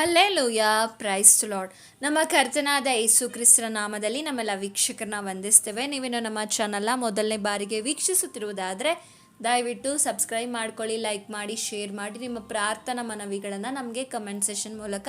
Hallelujah. Price lord ನಮ್ಮ ಕರ್ತನಾದ ಯೇಸು ಕ್ರಿಸ್ತರ ನಾಮದಲ್ಲಿ ನಮ್ಮೆಲ್ಲ ವೀಕ್ಷಕರನ್ನ ವಂದಿಸ್ತೇವೆ. ನೀವೇನು ನಮ್ಮ ಚಾನಲ್ನ ಮೊದಲನೇ ಬಾರಿಗೆ ವೀಕ್ಷಿಸುತ್ತಿರುವುದಾದರೆ, ದಯವಿಟ್ಟು ಸಬ್ಸ್ಕ್ರೈಬ್ ಮಾಡ್ಕೊಳ್ಳಿ ಲೈಕ್ ಮಾಡಿ ಶೇರ್ ಮಾಡಿ. ನಿಮ್ಮ ಪ್ರಾರ್ಥನಾ ಮನವಿಗಳನ್ನು ನಮಗೆ ಕಮೆಂಟ್ ಸೆಷನ್ ಮೂಲಕ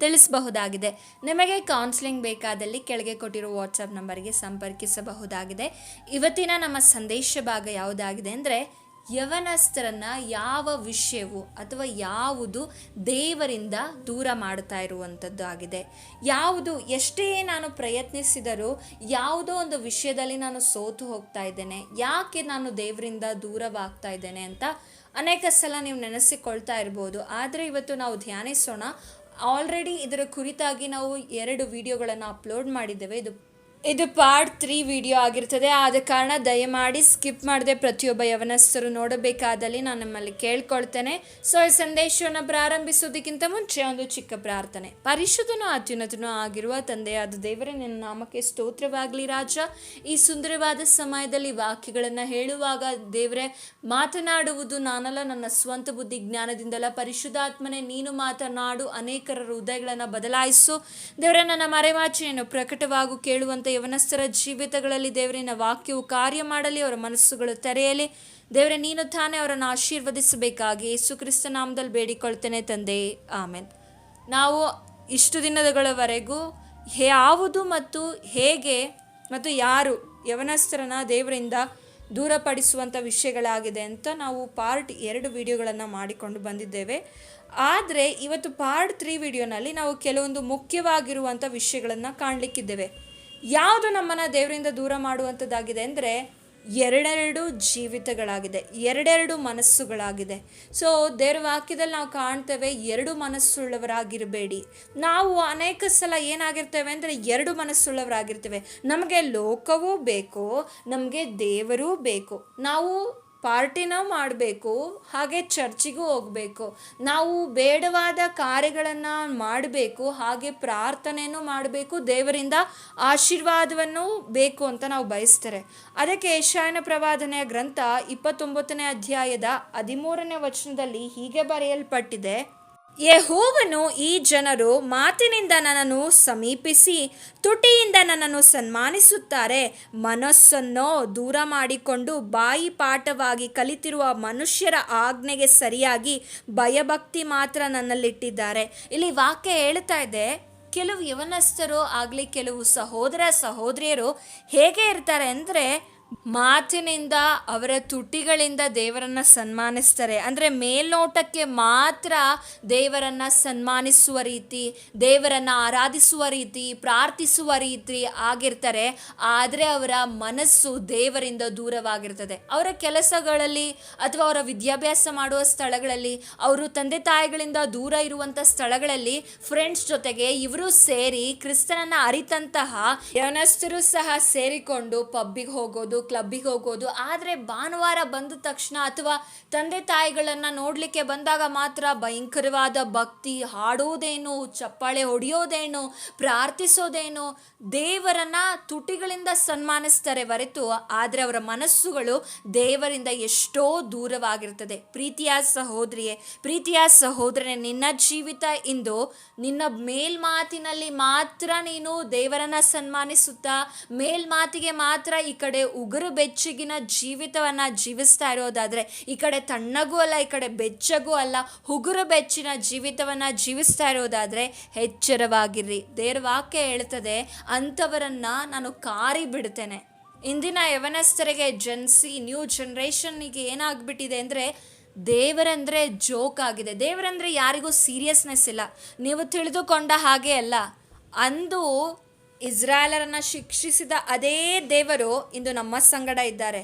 ತಿಳಿಸಬಹುದಾಗಿದೆ. ನಿಮಗೆ ಕೌನ್ಸಿಲಿಂಗ್ ಬೇಕಾದಲ್ಲಿ ಕೆಳಗೆ ಕೊಟ್ಟಿರೋ ವಾಟ್ಸಪ್ ನಂಬರ್ಗೆ ಸಂಪರ್ಕಿಸಬಹುದಾಗಿದೆ. ಇವತ್ತಿನ ನಮ್ಮ ಸಂದೇಶ ಭಾಗ ಯಾವುದಾಗಿದೆ ಅಂದರೆ ಯವನಸ್ಥರನ್ನ ಯಾವ ವಿಷಯವು ಅಥವಾ ಯಾವುದು ದೇವರಿಂದ ದೂರ ಮಾಡ್ತಾ ಇರುವಂಥದ್ದು ಆಗಿದೆ. ಯಾವುದು ಎಷ್ಟೇ ನಾನು ಪ್ರಯತ್ನಿಸಿದರೂ ಯಾವುದೋ ಒಂದು ವಿಷಯದಲ್ಲಿ ನಾನು ಸೋತು ಹೋಗ್ತಾ ಇದ್ದೇನೆ, ಯಾಕೆ ನಾನು ದೇವರಿಂದ ದೂರವಾಗ್ತಾ ಇದ್ದೇನೆ ಅಂತ ಅನೇಕ ಸಲ ನೀವು ನೆನೆಸಿಕೊಳ್ತಾ ಇರ್ಬೋದು. ಆದರೆ ಇವತ್ತು ನಾವು ಧ್ಯಾನಿಸೋಣ. ಆಲ್ರೆಡಿ ಇದರ ಕುರಿತಾಗಿ ನಾವು ಎರಡು ವಿಡಿಯೋಗಳನ್ನು ಅಪ್ಲೋಡ್ ಮಾಡಿದ್ದೇವೆ. ಇದು ಇದು ಪಾರ್ಟ್ ತ್ರೀ ವಿಡಿಯೋ ಆಗಿರ್ತದೆ. ಆದ ಕಾರಣ ದಯಮಾಡಿ ಸ್ಕಿಪ್ ಮಾಡದೆ ಪ್ರತಿಯೊಬ್ಬ ಯವನಸ್ಥರು ನೋಡಬೇಕಾದಲ್ಲಿ ನಾನು ನಿಮ್ಮಲ್ಲಿ ಕೇಳ್ಕೊಳ್ತೇನೆ. ಸೊ ಈ ಸಂದೇಶವನ್ನು ಪ್ರಾರಂಭಿಸೋದಕ್ಕಿಂತ ಮುಂಚೆ ಒಂದು ಚಿಕ್ಕ ಪ್ರಾರ್ಥನೆ. ಪರಿಶುದ್ಧನೂ ಅತ್ಯುನ್ನತನೂ ಆಗಿರುವ ತಂದೆಯಾದ ದೇವರೇ, ನಿನ್ನ ನಾಮಕ್ಕೆ ಸ್ತೋತ್ರವಾಗಲಿ ರಾಜ. ಈ ಸುಂದರವಾದ ಸಮಯದಲ್ಲಿ ವಾಕ್ಯಗಳನ್ನು ಹೇಳುವಾಗ ದೇವರೇ, ಮಾತನಾಡುವುದು ನಾನಲ್ಲ, ನನ್ನ ಸ್ವಂತ ಬುದ್ಧಿ ಜ್ಞಾನದಿಂದಲ್ಲ. ಪರಿಶುದ್ಧಾತ್ಮನೆ, ನೀನು ಮಾತನಾಡು, ಅನೇಕರ ಹೃದಯಗಳನ್ನು ಬದಲಾಯಿಸು. ದೇವರೇ, ನನ್ನ ಮರೆಮಾಚೆಯನ್ನು ಪ್ರಕಟವಾಗು ಕೇಳುವಂಥ ಯವನಸ್ಥರ ಜೀವಿತಗಳಲ್ಲಿ ದೇವರಿನ ವಾಕ್ಯವು ಕಾರ್ಯ ಮಾಡಲಿ ಅವರ ಮನಸ್ಸುಗಳು ತೆರೆಯಲಿ. ದೇವರೇ, ನೀನು ತಾನೇ ಅವರನ್ನು ಆಶೀರ್ವದಿಸಬೇಕಾಗಿ ಯೇಸು ಕ್ರಿಸ್ತ ನಾಮದಲ್ಲಿ ಬೇಡಿಕೊಳ್ತೇನೆ ತಂದೆ. ಆಮೇಲೆ ನಾವು ಇಷ್ಟು ದಿನದಗಳವರೆಗೂ ಯಾವುದು ಮತ್ತು ಹೇಗೆ ಮತ್ತು ಯಾರು ಯವನಸ್ಥರನ್ನ ದೇವರಿಂದ ದೂರಪಡಿಸುವಂಥ ವಿಷಯಗಳಾಗಿದೆ ಅಂತ ನಾವು ಪಾರ್ಟ್ ಎರಡು ವಿಡಿಯೋಗಳನ್ನು ಮಾಡಿಕೊಂಡು ಬಂದಿದ್ದೇವೆ. ಆದರೆ, ಇವತ್ತು ಪಾರ್ಟ್ ತ್ರೀ ವಿಡಿಯೋನಲ್ಲಿ ನಾವು ಕೆಲವೊಂದು ಮುಖ್ಯವಾಗಿರುವಂಥ ವಿಷಯಗಳನ್ನು ಕಾಣಲಿಕ್ಕಿದ್ದೇವೆ. ಯಾವುದು ನಮ್ಮನ್ನು ದೇವರಿಂದ ದೂರ ಮಾಡುವಂಥದ್ದಾಗಿದೆ ಅಂದರೆ ಎರಡೆರಡು ಜೀವಿತಗಳಾಗಿದೆ, ಎರಡೆರಡು ಮನಸ್ಸುಗಳಾಗಿದೆ. ಸೊ ದೇವರ ವಾಕ್ಯದಲ್ಲಿ ನಾವು ಕಾಣ್ತೇವೆ ಎರಡು ಮನಸ್ಸುಳ್ಳವರಾಗಿರಬೇಡಿ. ನಾವು ಅನೇಕ ಸಲ ಏನಾಗಿರ್ತೇವೆ ಅಂದರೆ ಎರಡು ಮನಸ್ಸುಳ್ಳವರಾಗಿರ್ತೇವೆ. ನಮಗೆ ಲೋಕವೂ ಬೇಕು, ನಮಗೆ ದೇವರೂ ಬೇಕು. ನಾವು ಪಾರ್ಟಿನ ಮಾಡಬೇಕು, ಹಾಗೆ ಚರ್ಚಿಗೂ ಹೋಗಬೇಕು. ನಾವು ಬೇಡವಾದ ಕಾರ್ಯಗಳನ್ನು ಮಾಡಬೇಕು, ಹಾಗೆ ಪ್ರಾರ್ಥನೆಯೂ ಮಾಡಬೇಕು, ದೇವರಿಂದ ಆಶೀರ್ವಾದವನ್ನು ಬೇಕು ಅಂತ ನಾವು ಬಯಸ್ತಾರೆ. ಅದಕ್ಕೆ ಯಶಾಯನ ಪ್ರವಾದನೆಯ ಗ್ರಂಥ ಇಪ್ಪತ್ತೊಂಬತ್ತನೇ ಅಧ್ಯಾಯದ ಹದಿಮೂರನೇ ವಚನದಲ್ಲಿ ಹೀಗೆ ಬರೆಯಲ್ಪಟ್ಟಿದೆ. ಯೆಹೋವನು ಈ ಜನರು ಮಾತಿನಿಂದ ನನ್ನನ್ನು ಸಮೀಪಿಸಿ, ತುಟಿಯಿಂದ ನನ್ನನ್ನು ಸನ್ಮಾನಿಸುತ್ತಾರೆ. ಮನಸ್ಸನ್ನು ದೂರ ಮಾಡಿಕೊಂಡು ಬಾಯಿ ಪಾಠವಾಗಿ ಕಲಿತಿರುವ ಮನುಷ್ಯರ ಆಜ್ಞೆಗೆ ಸರಿಯಾಗಿ ಭಯಭಕ್ತಿ ಮಾತ್ರ ನನ್ನಲ್ಲಿಟ್ಟಿದ್ದಾರೆ. ಇಲ್ಲಿ ವಾಕ್ಯ ಹೇಳ್ತಾ ಇದೆ, ಕೆಲವು ಯವನಸ್ಥರು ಆಗಲಿ, ಕೆಲವು ಸಹೋದರ ಸಹೋದರಿಯರು ಹೇಗೆ ಇರ್ತಾರೆ ಅಂದರೆ ಮಾತಿನಿಂದ, ಅವರ ತುಟಿಗಳಿಂದ ದೇವರನ್ನ ಸನ್ಮಾನಿಸ್ತಾರೆ. ಅಂದರೆ ಮೇಲ್ನೋಟಕ್ಕೆ ಮಾತ್ರ ದೇವರನ್ನ ಸನ್ಮಾನಿಸುವ ರೀತಿ, ದೇವರನ್ನ ಆರಾಧಿಸುವ ರೀತಿ, ಪ್ರಾರ್ಥಿಸುವ ರೀತಿ ಆಗಿರ್ತಾರೆ. ಆದರೆ ಅವರ ಮನಸ್ಸು ದೇವರಿಂದ ದೂರವಾಗಿರ್ತದೆ. ಅವರ ಕೆಲಸಗಳಲ್ಲಿ ಅಥವಾ ಅವರ ವಿದ್ಯಾಭ್ಯಾಸ ಮಾಡುವ ಸ್ಥಳಗಳಲ್ಲಿ, ಅವರು ತಂದೆ ತಾಯಿಗಳಿಂದ ದೂರ ಇರುವಂಥ ಸ್ಥಳಗಳಲ್ಲಿ ಫ್ರೆಂಡ್ಸ್ ಜೊತೆಗೆ ಇವರು ಸೇರಿ ಕ್ರಿಸ್ತನನ್ನ ಅರಿತಂತಹ, ಯವನಸ್ಥರು ಸಹ ಸೇರಿಕೊಂಡು ಪಬ್ಬಿಗೆ ಹೋಗೋದು ಕ್ಲಬ್ಬಿಗೆ ಹೋಗೋದು ಆದರೆ ಭಾನುವಾರ ಬಂದ ತಕ್ಷಣ ಅಥವಾ ತಂದೆ ತಾಯಿಗಳನ್ನು ನೋಡಲಿಕ್ಕೆ ಬಂದಾಗ ಮಾತ್ರ ಭಯಂಕರವಾದ ಭಕ್ತಿ, ಹಾಡೋದೇನು, ಚಪ್ಪಾಳೆ ಹೊಡೆಯೋದೇನು, ಪ್ರಾರ್ಥಿಸೋದೇನು, ದೇವರನ್ನ ತುಟಿಗಳಿಂದ ಸನ್ಮಾನಿಸ್ತಾರೆ ಹೊರತು ಆದರೆ ಅವರ ಮನಸ್ಸುಗಳು ದೇವರಿಂದ ಎಷ್ಟೋ ದೂರವಾಗಿರ್ತದೆ. ಪ್ರೀತಿಯ ಸಹೋದರಿಯೇ, ಪ್ರೀತಿಯ ಸಹೋದರನೇ, ನಿನ್ನ ಜೀವಿತ ಇಂದು ನಿನ್ನ ಮೇಲ್ಮಾತಿನಲ್ಲಿ ಮಾತ್ರ ನೀನು ದೇವರನ್ನ ಸನ್ಮಾನಿಸುತ್ತಾ, ಮೇಲ್ಮಾತಿಗೆ ಮಾತ್ರ ಈ ಕಡೆ ಉಗುರು ಬೆಚ್ಚಗಿನ ಜೀವಿತವನ್ನು ಜೀವಿಸ್ತಾ ಇರೋದಾದರೆ ಈ ಕಡೆ ತಣ್ಣಗೂ ಅಲ್ಲ, ಈ ಕಡೆ ಬೆಚ್ಚಗೂ ಅಲ್ಲ, ಉಗುರು ಬೆಚ್ಚಿನ ಜೀವಿತವನ್ನು ಜೀವಿಸ್ತಾ ಇರೋದಾದರೆ ಎಚ್ಚರವಾಗಿರ್ರಿ. ದೇವ್ರ ವಾಕ್ಯ ಹೇಳ್ತದೆ ಅಂಥವರನ್ನು ನಾನು ಕಾರಿ ಬಿಡ್ತೇನೆ. ಇಂದಿನ ಯವನಸ್ಥರಿಗೆ ಜನ್ಸಿ ನ್ಯೂ ಜನ್ರೇಷನ್ನಿಗೆ ಏನಾಗ್ಬಿಟ್ಟಿದೆ ಅಂದರೆ ದೇವರಂದರೆ ಜೋಕ್ ಆಗಿದೆ. ದೇವರಂದರೆ ಯಾರಿಗೂ ಸೀರಿಯಸ್ನೆಸ್ ಇಲ್ಲ. ನೀವು ತಿಳಿದುಕೊಂಡ ಹಾಗೆ ಅಲ್ಲ. ಅಂದು ಇಸ್ರಾಯೇಲರನ್ನು ಶಿಕ್ಷಿಸಿದ ಅದೇ ದೇವರು ಇಂದು ನಮ್ಮ ಸಂಗಡ ಇದ್ದಾರೆ.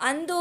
ಅಂದು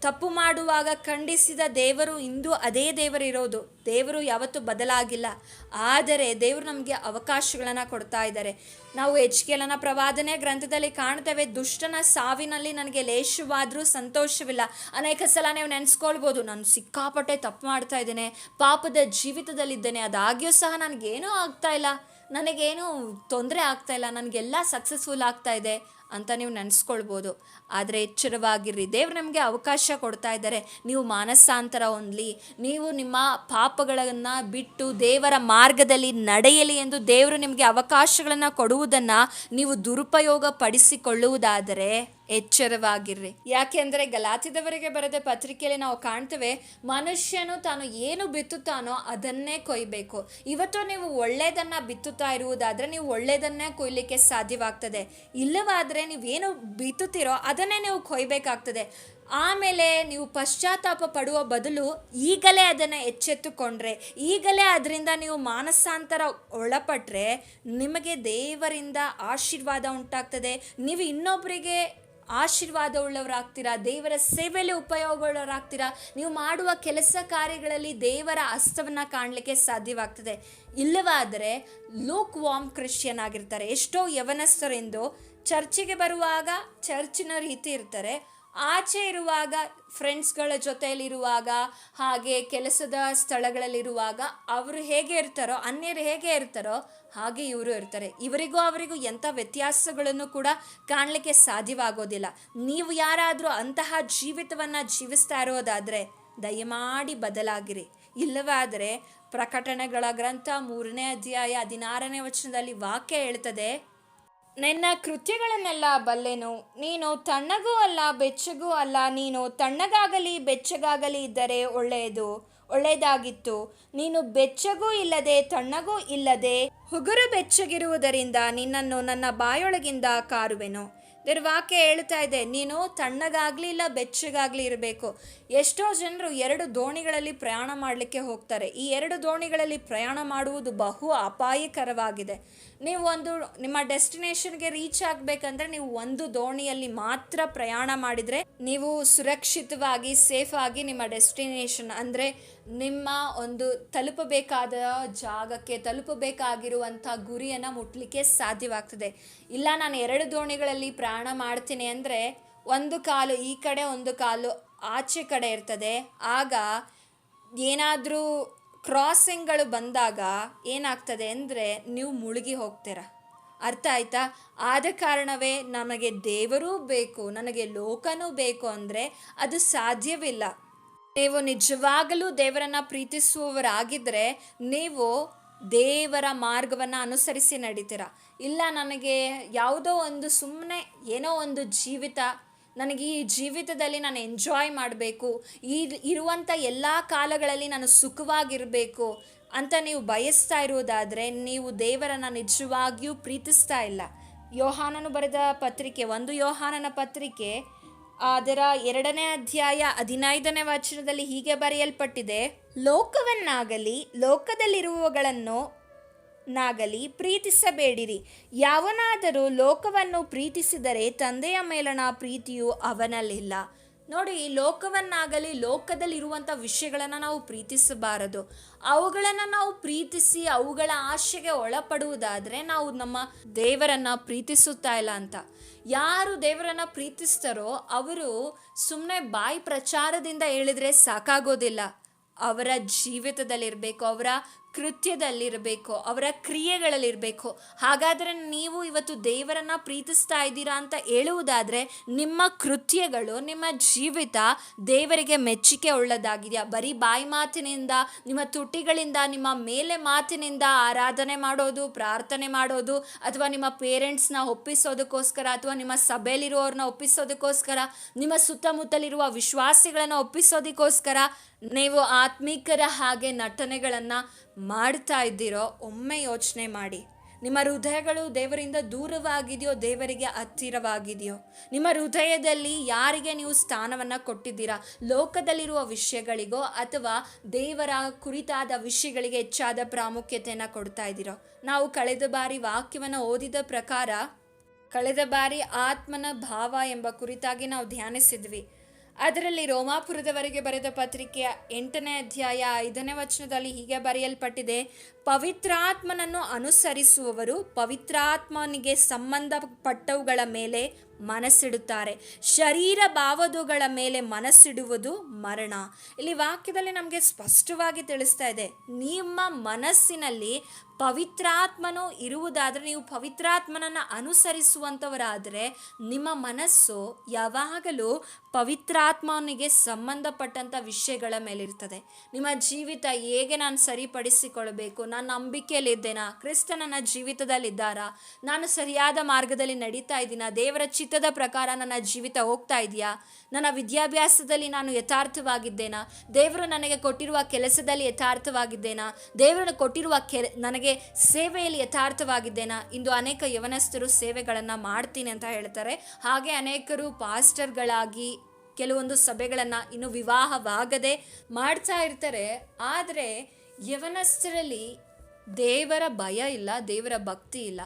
ತಪ್ಪು ಮಾಡುವಾಗ ಖಂಡಿಸಿದ ದೇವರು ಇಂದು ಅದೇ ದೇವರು ಇರೋದು. ದೇವರು ಯಾವತ್ತೂ ಬದಲಾಗಿಲ್ಲ. ಆದರೆ ದೇವರು ನಮಗೆ ಅವಕಾಶಗಳನ್ನು ಕೊಡ್ತಾ ಇದ್ದಾರೆ. ನಾವು ಎಚ್ಕೆಲನ ಪ್ರವಾದನೆ ಗ್ರಂಥದಲ್ಲಿ ಕಾಣ್ತೇವೆ ದುಷ್ಟನ ಸಾವಿನಲ್ಲಿ ನನಗೆ ಲೇಷವಾದರೂ ಸಂತೋಷವಿಲ್ಲ. ಅನೇಕ ಸಲ ನೀವು ನೆನೆಸ್ಕೊಳ್ಬೋದು, ನಾನು ಸಿಕ್ಕಾಪಟ್ಟೆ ತಪ್ಪು ಮಾಡ್ತಾ ಇದ್ದೇನೆ, ಪಾಪದ ಜೀವಿತದಲ್ಲಿದ್ದೇನೆ, ಅದಾಗ್ಯೂ ಸಹ ನನಗೇನೂ ಆಗ್ತಾ ಇಲ್ಲ. ನನಗೇನು ತೊಂದರೆ ಆಗ್ತಾ ಇಲ್ಲ ನನಗೆಲ್ಲ ಸಕ್ಸಸ್ಫುಲ್ ಆಗ್ತಾ ಇದೆ. ಅಂತ ನೀವು ನೆನೆಸ್ಕೊಳ್ಬೋದು. ಆದರೆ ಎಚ್ಚರವಾಗಿರ್ರಿ. ದೇವ್ರು ನಮಗೆ ಅವಕಾಶ ಕೊಡ್ತಾ ಇದ್ದಾರೆ. ನೀವು ಮಾನಸಾಂತರ ಹೊಂದಲಿ. ನೀವು ನಿಮ್ಮ ಪಾಪಗಳನ್ನು ಬಿಟ್ಟು ದೇವರ ಮಾರ್ಗದಲ್ಲಿ ನಡೆಯಲಿ ಎಂದು ದೇವರು ನಿಮಗೆ ಅವಕಾಶಗಳನ್ನು ಕೊಡುವುದನ್ನು ನೀವು ದುರುಪಯೋಗ ಪಡಿಸಿಕೊಳ್ಳುವುದಾದರೆ ಎಚ್ಚರವಾಗಿರ್ರಿ ಯಾಕೆಂದರೆ ಗಲಾತಿದವರಿಗೆ ಬರೆದ ಪತ್ರಿಕೆಯಲ್ಲಿ ನಾವು ಕಾಣ್ತೇವೆ, ಮನುಷ್ಯನು ತಾನು ಏನು ಬಿತ್ತುತ್ತಾನೋ ಅದನ್ನೇ ಕೊಯ್ಬೇಕು. ಇವತ್ತು ನೀವು ಒಳ್ಳೆಯದನ್ನು ಬಿತ್ತುತ್ತಾ ಇರುವುದಾದರೆ ನೀವು ಒಳ್ಳೆಯದನ್ನೇ ಕೊಯ್ಲಿಕ್ಕೆ ಸಾಧ್ಯವಾಗ್ತದೆ. ಇಲ್ಲವಾದರೆ ನೀವೇನು ಬಿತ್ತುತ್ತೀರೋ ಅದನ್ನೇ ನೀವು ಕೊಯ್ಬೇಕಾಗ್ತದೆ. ಆಮೇಲೆ ನೀವು ಪಶ್ಚಾತ್ತಾಪ ಪಡುವ ಬದಲು ಈಗಲೇ ಅದನ್ನು ಎಚ್ಚೆತ್ತುಕೊಂಡ್ರೆ, ಈಗಲೇ ಅದರಿಂದ ನೀವು ಮಾನಸಾಂತರ ಒಳಪಟ್ಟರೆ ನಿಮಗೆ ದೇವರಿಂದ ಆಶೀರ್ವಾದ ಉಂಟಾಗ್ತದೆ. ನೀವು ಇನ್ನೊಬ್ಬರಿಗೆ ಆಶೀರ್ವಾದ ಉಳ್ಳವರಾಗ್ತೀರಾ, ದೇವರ ಸೇವೆಯಲ್ಲಿ ಉಪಯೋಗವುಳ್ಳವರಾಗ್ತೀರಾ, ನೀವು ಮಾಡುವ ಕೆಲಸ ಕಾರ್ಯಗಳಲ್ಲಿ ದೇವರ ಹಸ್ತವನ್ನು ಕಾಣಲಿಕ್ಕೆ ಸಾಧ್ಯವಾಗ್ತದೆ. ಇಲ್ಲವಾದರೆ ಲೂಕ್ ವಾಮ್ ಕ್ರಿಶ್ಚಿಯನ್ ಆಗಿರ್ತಾರೆ. ಎಷ್ಟೋ ಯವನಸ್ಥರೆಂದು ಚರ್ಚಿಗೆ ಬರುವಾಗ ಚರ್ಚಿನ ರೀತಿ ಇರ್ತಾರೆ. ಆಚೆ ಇರುವಾಗ ಫ್ರೆಂಡ್ಸ್ಗಳ ಜೊತೆಯಲ್ಲಿರುವಾಗ, ಹಾಗೆ ಕೆಲಸದ ಸ್ಥಳಗಳಲ್ಲಿರುವಾಗ ಅವರು ಹೇಗೆ ಇರ್ತಾರೋ, ಅನ್ಯರು ಹೇಗೆ ಇರ್ತಾರೋ ಹಾಗೆ ಇವರು ಇರ್ತಾರೆ. ಇವರಿಗೂ ಅವರಿಗೂ ಎಂಥ ವ್ಯತ್ಯಾಸಗಳನ್ನು ಕೂಡ ಕಾಣಲಿಕ್ಕೆ ಸಾಧ್ಯವಾಗೋದಿಲ್ಲ. ನೀವು ಯಾರಾದರೂ ಅಂತಹ ಜೀವಿತವನ್ನು ಜೀವಿಸ್ತಾ ಇರೋದಾದರೆ ದಯಮಾಡಿ ಬದಲಾಗಿರಿ. ಇಲ್ಲವಾದರೆ ಪ್ರಕಟಣೆಗಳ ಗ್ರಂಥ ಮೂರನೇ ಅಧ್ಯಾಯ ಹದಿನಾರನೇ ವಚನದಲ್ಲಿ ವಾಕ್ಯ ಹೇಳ್ತದೆ ನಿನ್ನ ಕೃತ್ಯಗಳನ್ನೆಲ್ಲ ಬಲ್ಲೆನು. ನೀನು ತಣ್ಣಗೂ ಅಲ್ಲ, ಬೆಚ್ಚಗೂ ಅಲ್ಲ. ನೀನು ತಣ್ಣಗಾಗಲಿ, ಬೆಚ್ಚಗಾಗಲಿ ಇದ್ದರೆ ಒಳ್ಳೆಯದು, ಒಳ್ಳೆಯದಾಗಿತ್ತು. ನೀನು ಬೆಚ್ಚಗೂ ಇಲ್ಲದೆ, ತಣ್ಣಗೂ ಇಲ್ಲದೆ ಹುಗುರು ಬೆಚ್ಚಗಿರುವುದರಿಂದ ನಿನ್ನನ್ನು ನನ್ನ ಬಾಯೊಳಗಿಂದ ಕಾರುವೆನು. ದೇವ್ರ ವಾಕ್ಯ ಹೇಳ್ತಾ ಇದೆ, ನೀನು ತಣ್ಣಗಾಗಲಿ ಇಲ್ಲ ಬೆಚ್ಚಗಾಗ್ಲಿ ಇರಬೇಕು. ಎಷ್ಟೋ ಜನರು ಎರಡು ದೋಣಿಗಳಲ್ಲಿ ಪ್ರಯಾಣ ಮಾಡಲಿಕ್ಕೆ ಹೋಗ್ತಾರೆ. ಈ ಎರಡು ದೋಣಿಗಳಲ್ಲಿ ಪ್ರಯಾಣ ಮಾಡುವುದು ಬಹು ಅಪಾಯಕರವಾಗಿದೆ. ನೀವು ಒಂದು, ನಿಮ್ಮ ಡೆಸ್ಟಿನೇಷನ್ಗೆ ರೀಚ್ ಆಗಬೇಕಂದ್ರೆ ನೀವು ಒಂದು ದೋಣಿಯಲ್ಲಿ ಮಾತ್ರ ಪ್ರಯಾಣ ಮಾಡಿದರೆ ನೀವು ಸುರಕ್ಷಿತವಾಗಿ ಸೇಫ್ ಆಗಿ ನಿಮ್ಮ ಡೆಸ್ಟಿನೇಷನ್ ಅಂದರೆ ನಿಮ್ಮ ಒಂದು ತಲುಪಬೇಕಾದ ಜಾಗಕ್ಕೆ ತಲುಪಬೇಕಾಗಿರುವಂಥ ಗುರಿಯನ್ನು ಮುಟ್ಲಿಕ್ಕೆ ಸಾಧ್ಯವಾಗ್ತದೆ. ಇಲ್ಲ, ನಾನು ಎರಡು ದೋಣಿಗಳಲ್ಲಿ ಪ್ರಯಾಣ ಮಾಡ್ತೀನಿ ಅಂದರೆ ಒಂದು ಕಾಲು ಈ ಕಡೆ, ಒಂದು ಕಾಲು ಆಚೆ ಕಡೆ ಇರ್ತದೆ. ಆಗ ಏನಾದರೂ ಕ್ರಾಸಿಂಗ್ಗಳು ಬಂದಾಗ ಏನಾಗ್ತದೆ ಅಂದರೆ ನೀವು ಮುಳುಗಿ ಹೋಗ್ತೀರ. ಅರ್ಥ ಆಯ್ತಾ? ಆದ ಕಾರಣವೇ ನಮಗೆ ದೇವರೂ ಬೇಕು ನನಗೆ ಲೋಕನೂ ಬೇಕು ಅಂದರೆ ಅದು ಸಾಧ್ಯವಿಲ್ಲ. ನೀವು ನಿಜವಾಗಲೂ ದೇವರನ್ನ ಪ್ರೀತಿಸುವವರಾಗಿದ್ದರೆ ನೀವು ದೇವರ ಮಾರ್ಗವನ್ನು ಅನುಸರಿಸಿ ನಡೀತೀರ. ಇಲ್ಲ, ನನಗೆ ಯಾವುದೋ ಒಂದು ಸುಮ್ಮನೆ ಏನೋ ಒಂದು ಜೀವಿತ, ನನಗೆ ಈ ಜೀವಿತದಲ್ಲಿ ನಾನು ಎಂಜಾಯ್ ಮಾಡಬೇಕು, ಈ ಇರುವಂಥ ಎಲ್ಲ ಕಾಲಗಳಲ್ಲಿ ನಾನು ಸುಖವಾಗಿರಬೇಕು ಅಂತ ನೀವು ಬಯಸ್ತಾ ಇರುವುದಾದರೆ ನೀವು ದೇವರನ್ನು ನಿಜವಾಗಿಯೂ ಪ್ರೀತಿಸ್ತಾ ಇಲ್ಲ. ಯೋಹಾನನು ಬರೆದ ಪತ್ರಿಕೆ, ಒಂದು ಯೋಹಾನನ ಪತ್ರಿಕೆ ಅದರ ಎರಡನೇ ಅಧ್ಯಾಯ ಹದಿನೈದನೇ ವಚನದಲ್ಲಿ ಹೀಗೆ ಬರೆಯಲ್ಪಟ್ಟಿದೆ, ಲೋಕವನ್ನಾಗಲಿ ಲೋಕದಲ್ಲಿರುವವುಗಳನ್ನು ನಾಗಲಿ ಪ್ರೀತಿಸಬೇಡಿರಿ. ಯಾವನಾದರೂ ಲೋಕವನ್ನು ಪ್ರೀತಿಸಿದರೆ ತಂದೆಯ ಮೇಲಣ ಪ್ರೀತಿಯು ಅವನಲ್ಲಿಲ್ಲ. ನೋಡಿ ಲೋಕವನ್ನಾಗಲಿ ಲೋಕದಲ್ಲಿರುವಂಥ ವಿಷಯಗಳನ್ನು ನಾವು ಪ್ರೀತಿಸಬಾರದು. ಅವುಗಳನ್ನು ನಾವು ಪ್ರೀತಿಸಿ ಅವುಗಳ ಆಶೆಗೆ ಒಳಪಡುವುದಾದರೆ ನಾವು ನಮ್ಮ ದೇವರನ್ನು ಪ್ರೀತಿಸುತ್ತಾ ಇಲ್ಲ ಅಂತ. ಯಾರು ದೇವರನ್ನ ಪ್ರೀತಿಸ್ತಾರೋ ಅವರು ಸುಮ್ಮನೆ ಬಾಯಿ ಪ್ರಚಾರದಿಂದ ಹೇಳಿದ್ರೆ ಸಾಕಾಗೋದಿಲ್ಲ. ಅವರ ಜೀವಿತದಲ್ಲಿರಬೇಕು ಅವರ ಕೃತ್ಯದಲ್ಲಿರಬೇಕು, ಅವರ ಕ್ರಿಯೆಗಳಲ್ಲಿರಬೇಕು. ಹಾಗಾದರೆ ನೀವು ಇವತ್ತು ದೇವರನ್ನ ಪ್ರೀತಿಸ್ತಾ ಇದ್ದೀರಾ ಅಂತ ಹೇಳುವುದಾದರೆ, ನಿಮ್ಮ ಕೃತ್ಯಗಳು, ನಿಮ್ಮ ಜೀವಿತ ದೇವರಿಗೆ ಮೆಚ್ಚುಗೆ ಉಳ್ಳದಾಗಿದೆಯಾ? ಬರೀ ಬಾಯಿ ಮಾತಿನಿಂದ, ನಿಮ್ಮ ತುಟಿಗಳಿಂದ, ನಿಮ್ಮ ಮೇಲೆ ಮಾತಿನಿಂದ ಆರಾಧನೆ ಮಾಡೋದು, ಪ್ರಾರ್ಥನೆ ಮಾಡೋದು, ಅಥವಾ ನಿಮ್ಮ ಪೇರೆಂಟ್ಸ್ನ ಒಪ್ಪಿಸೋದಕ್ಕೋಸ್ಕರ, ಅಥವಾ ನಿಮ್ಮ ಸಭೆಯಲ್ಲಿರುವವ್ರನ್ನ ಒಪ್ಪಿಸೋದಕ್ಕೋಸ್ಕರ, ನಿಮ್ಮ ಸುತ್ತಮುತ್ತಲಿರುವ ವಿಶ್ವಾಸಿಗಳನ್ನು ಒಪ್ಪಿಸೋದಕ್ಕೋಸ್ಕರ, ನೀವು ಆತ್ಮೀಕರ ಹಾಗೆ ನಟನೆಗಳನ್ನು ಮಾಡ್ತಾ ಇದ್ದೀರೋ, ಒಮ್ಮೆ ಯೋಚನೆ ಮಾಡಿ. ನಿಮ್ಮ ಹೃದಯಗಳು ದೇವರಿಂದ ದೂರವಾಗಿದೆಯೋ, ದೇವರಿಗೆ ಹತ್ತಿರವಾಗಿದೆಯೋ? ನಿಮ್ಮ ಹೃದಯದಲ್ಲಿ ಯಾರಿಗೆ ನೀವು ಸ್ಥಾನವನ್ನು ಕೊಟ್ಟಿದ್ದೀರಾ? ಲೋಕದಲ್ಲಿರುವ ವಿಷಯಗಳಿಗೋ ಅಥವಾ ದೇವರ ಕುರಿತಾದ ವಿಷಯಗಳಿಗೆ ಹೆಚ್ಚಾದ ಪ್ರಾಮುಖ್ಯತೆಯನ್ನು ಕೊಡ್ತಾ ಇದ್ದೀರೋ? ನಾವು ಕಳೆದ ಬಾರಿ ವಾಕ್ಯವನ್ನು ಓದಿದ ಪ್ರಕಾರ, ಕಳೆದ ಬಾರಿ ಆತ್ಮನ ಭಾವ ಎಂಬ ಕುರಿತಾಗಿ ನಾವು ಧ್ಯಾನಿಸಿದ್ವಿ. ಅದರಲ್ಲಿ ರೋಮಾಪುರದವರೆಗೆ ಬರೆದ ಪತ್ರಿಕೆಯ ಎಂಟನೇ ಅಧ್ಯಾಯ ಐದನೇ ವಚನದಲ್ಲಿ ಹೀಗೆ ಬರೆಯಲ್ಪಟ್ಟಿದೆ. ಪವಿತ್ರಾತ್ಮನನ್ನು ಅನುಸರಿಸುವವರು ಪವಿತ್ರಾತ್ಮನಿಗೆ ಸಂಬಂಧಪಟ್ಟವುಗಳ ಮೇಲೆ ಮನಸ್ಸಿಡುತ್ತಾರೆ. ಶರೀರ ಭಾವದುಗಳ ಮೇಲೆ ಮನಸ್ಸಿಡುವುದು ಮರಣ. ಇಲ್ಲಿ ವಾಕ್ಯದಲ್ಲಿ ನಮಗೆ ಸ್ಪಷ್ಟವಾಗಿ ತಿಳಿಸ್ತಾ ಇದೆ. ನಿಮ್ಮ ಮನಸ್ಸಿನಲ್ಲಿ ಪವಿತ್ರಾತ್ಮನು ಇರುವುದಾದರೆ ನೀವು ಪವಿತ್ರಾತ್ಮನನ್ನು ಅನುಸರಿಸುವಂಥವರಾದರೆ ನಿಮ್ಮ ಮನಸ್ಸು ಯಾವಾಗಲೂ ಪವಿತ್ರಾತ್ಮನಿಗೆ ಸಂಬಂಧಪಟ್ಟಂಥ ವಿಷಯಗಳ ಮೇಲಿರ್ತದೆ. ನಿಮ್ಮ ಜೀವಿತ ಹೇಗೆ ನಾನು ಸರಿಪಡಿಸಿಕೊಳ್ಳಬೇಕು? ನಾನು ನಂಬಿಕೆಯಲ್ಲಿದ್ದೇನಾ? ಕ್ರಿಸ್ತ ನನ್ನ ಜೀವಿತದಲ್ಲಿದ್ದಾರಾ? ನಾನು ಸರಿಯಾದ ಮಾರ್ಗದಲ್ಲಿ ನಡೀತಾ ಇದ್ದೀನಾ? ದೇವರ ಚಿತ್ತದ ಪ್ರಕಾರ ನನ್ನ ಜೀವಿತ ಹೋಗ್ತಾ ಇದೆಯಾ? ನನ್ನ ವಿದ್ಯಾಭ್ಯಾಸದಲ್ಲಿ ನಾನು ಯಥಾರ್ಥವಾಗಿದ್ದೇನಾ? ದೇವರು ನನಗೆ ಕೊಟ್ಟಿರುವ ಕೆಲಸದಲ್ಲಿ ಯಥಾರ್ಥವಾಗಿದ್ದೇನಾ? ದೇವರು ಕೊಟ್ಟಿರುವ ಕೆ ನನಗೆ ಸೇವೆಯಲ್ಲಿ ಯಥಾರ್ಥವಾಗಿದ್ದೇನಾ? ಇಂದು ಅನೇಕ ಯವನಸ್ಥರು ಸೇವೆಗಳನ್ನು ಮಾಡ್ತೀನಿ ಅಂತ ಹೇಳ್ತಾರೆ. ಹಾಗೆ ಅನೇಕರು ಪಾಸ್ಟರ್ಗಳಾಗಿ ಕೆಲವೊಂದು ಸಭೆಗಳನ್ನು ಇನ್ನು ವಿವಾಹವಾಗದೆ ಮಾಡ್ತಾ ಇರ್ತಾರೆ. ಆದರೆ ಯವನಸ್ಥರಲ್ಲಿ ದೇವರ ಭಯ ಇಲ್ಲ, ದೇವರ ಭಕ್ತಿ ಇಲ್ಲ.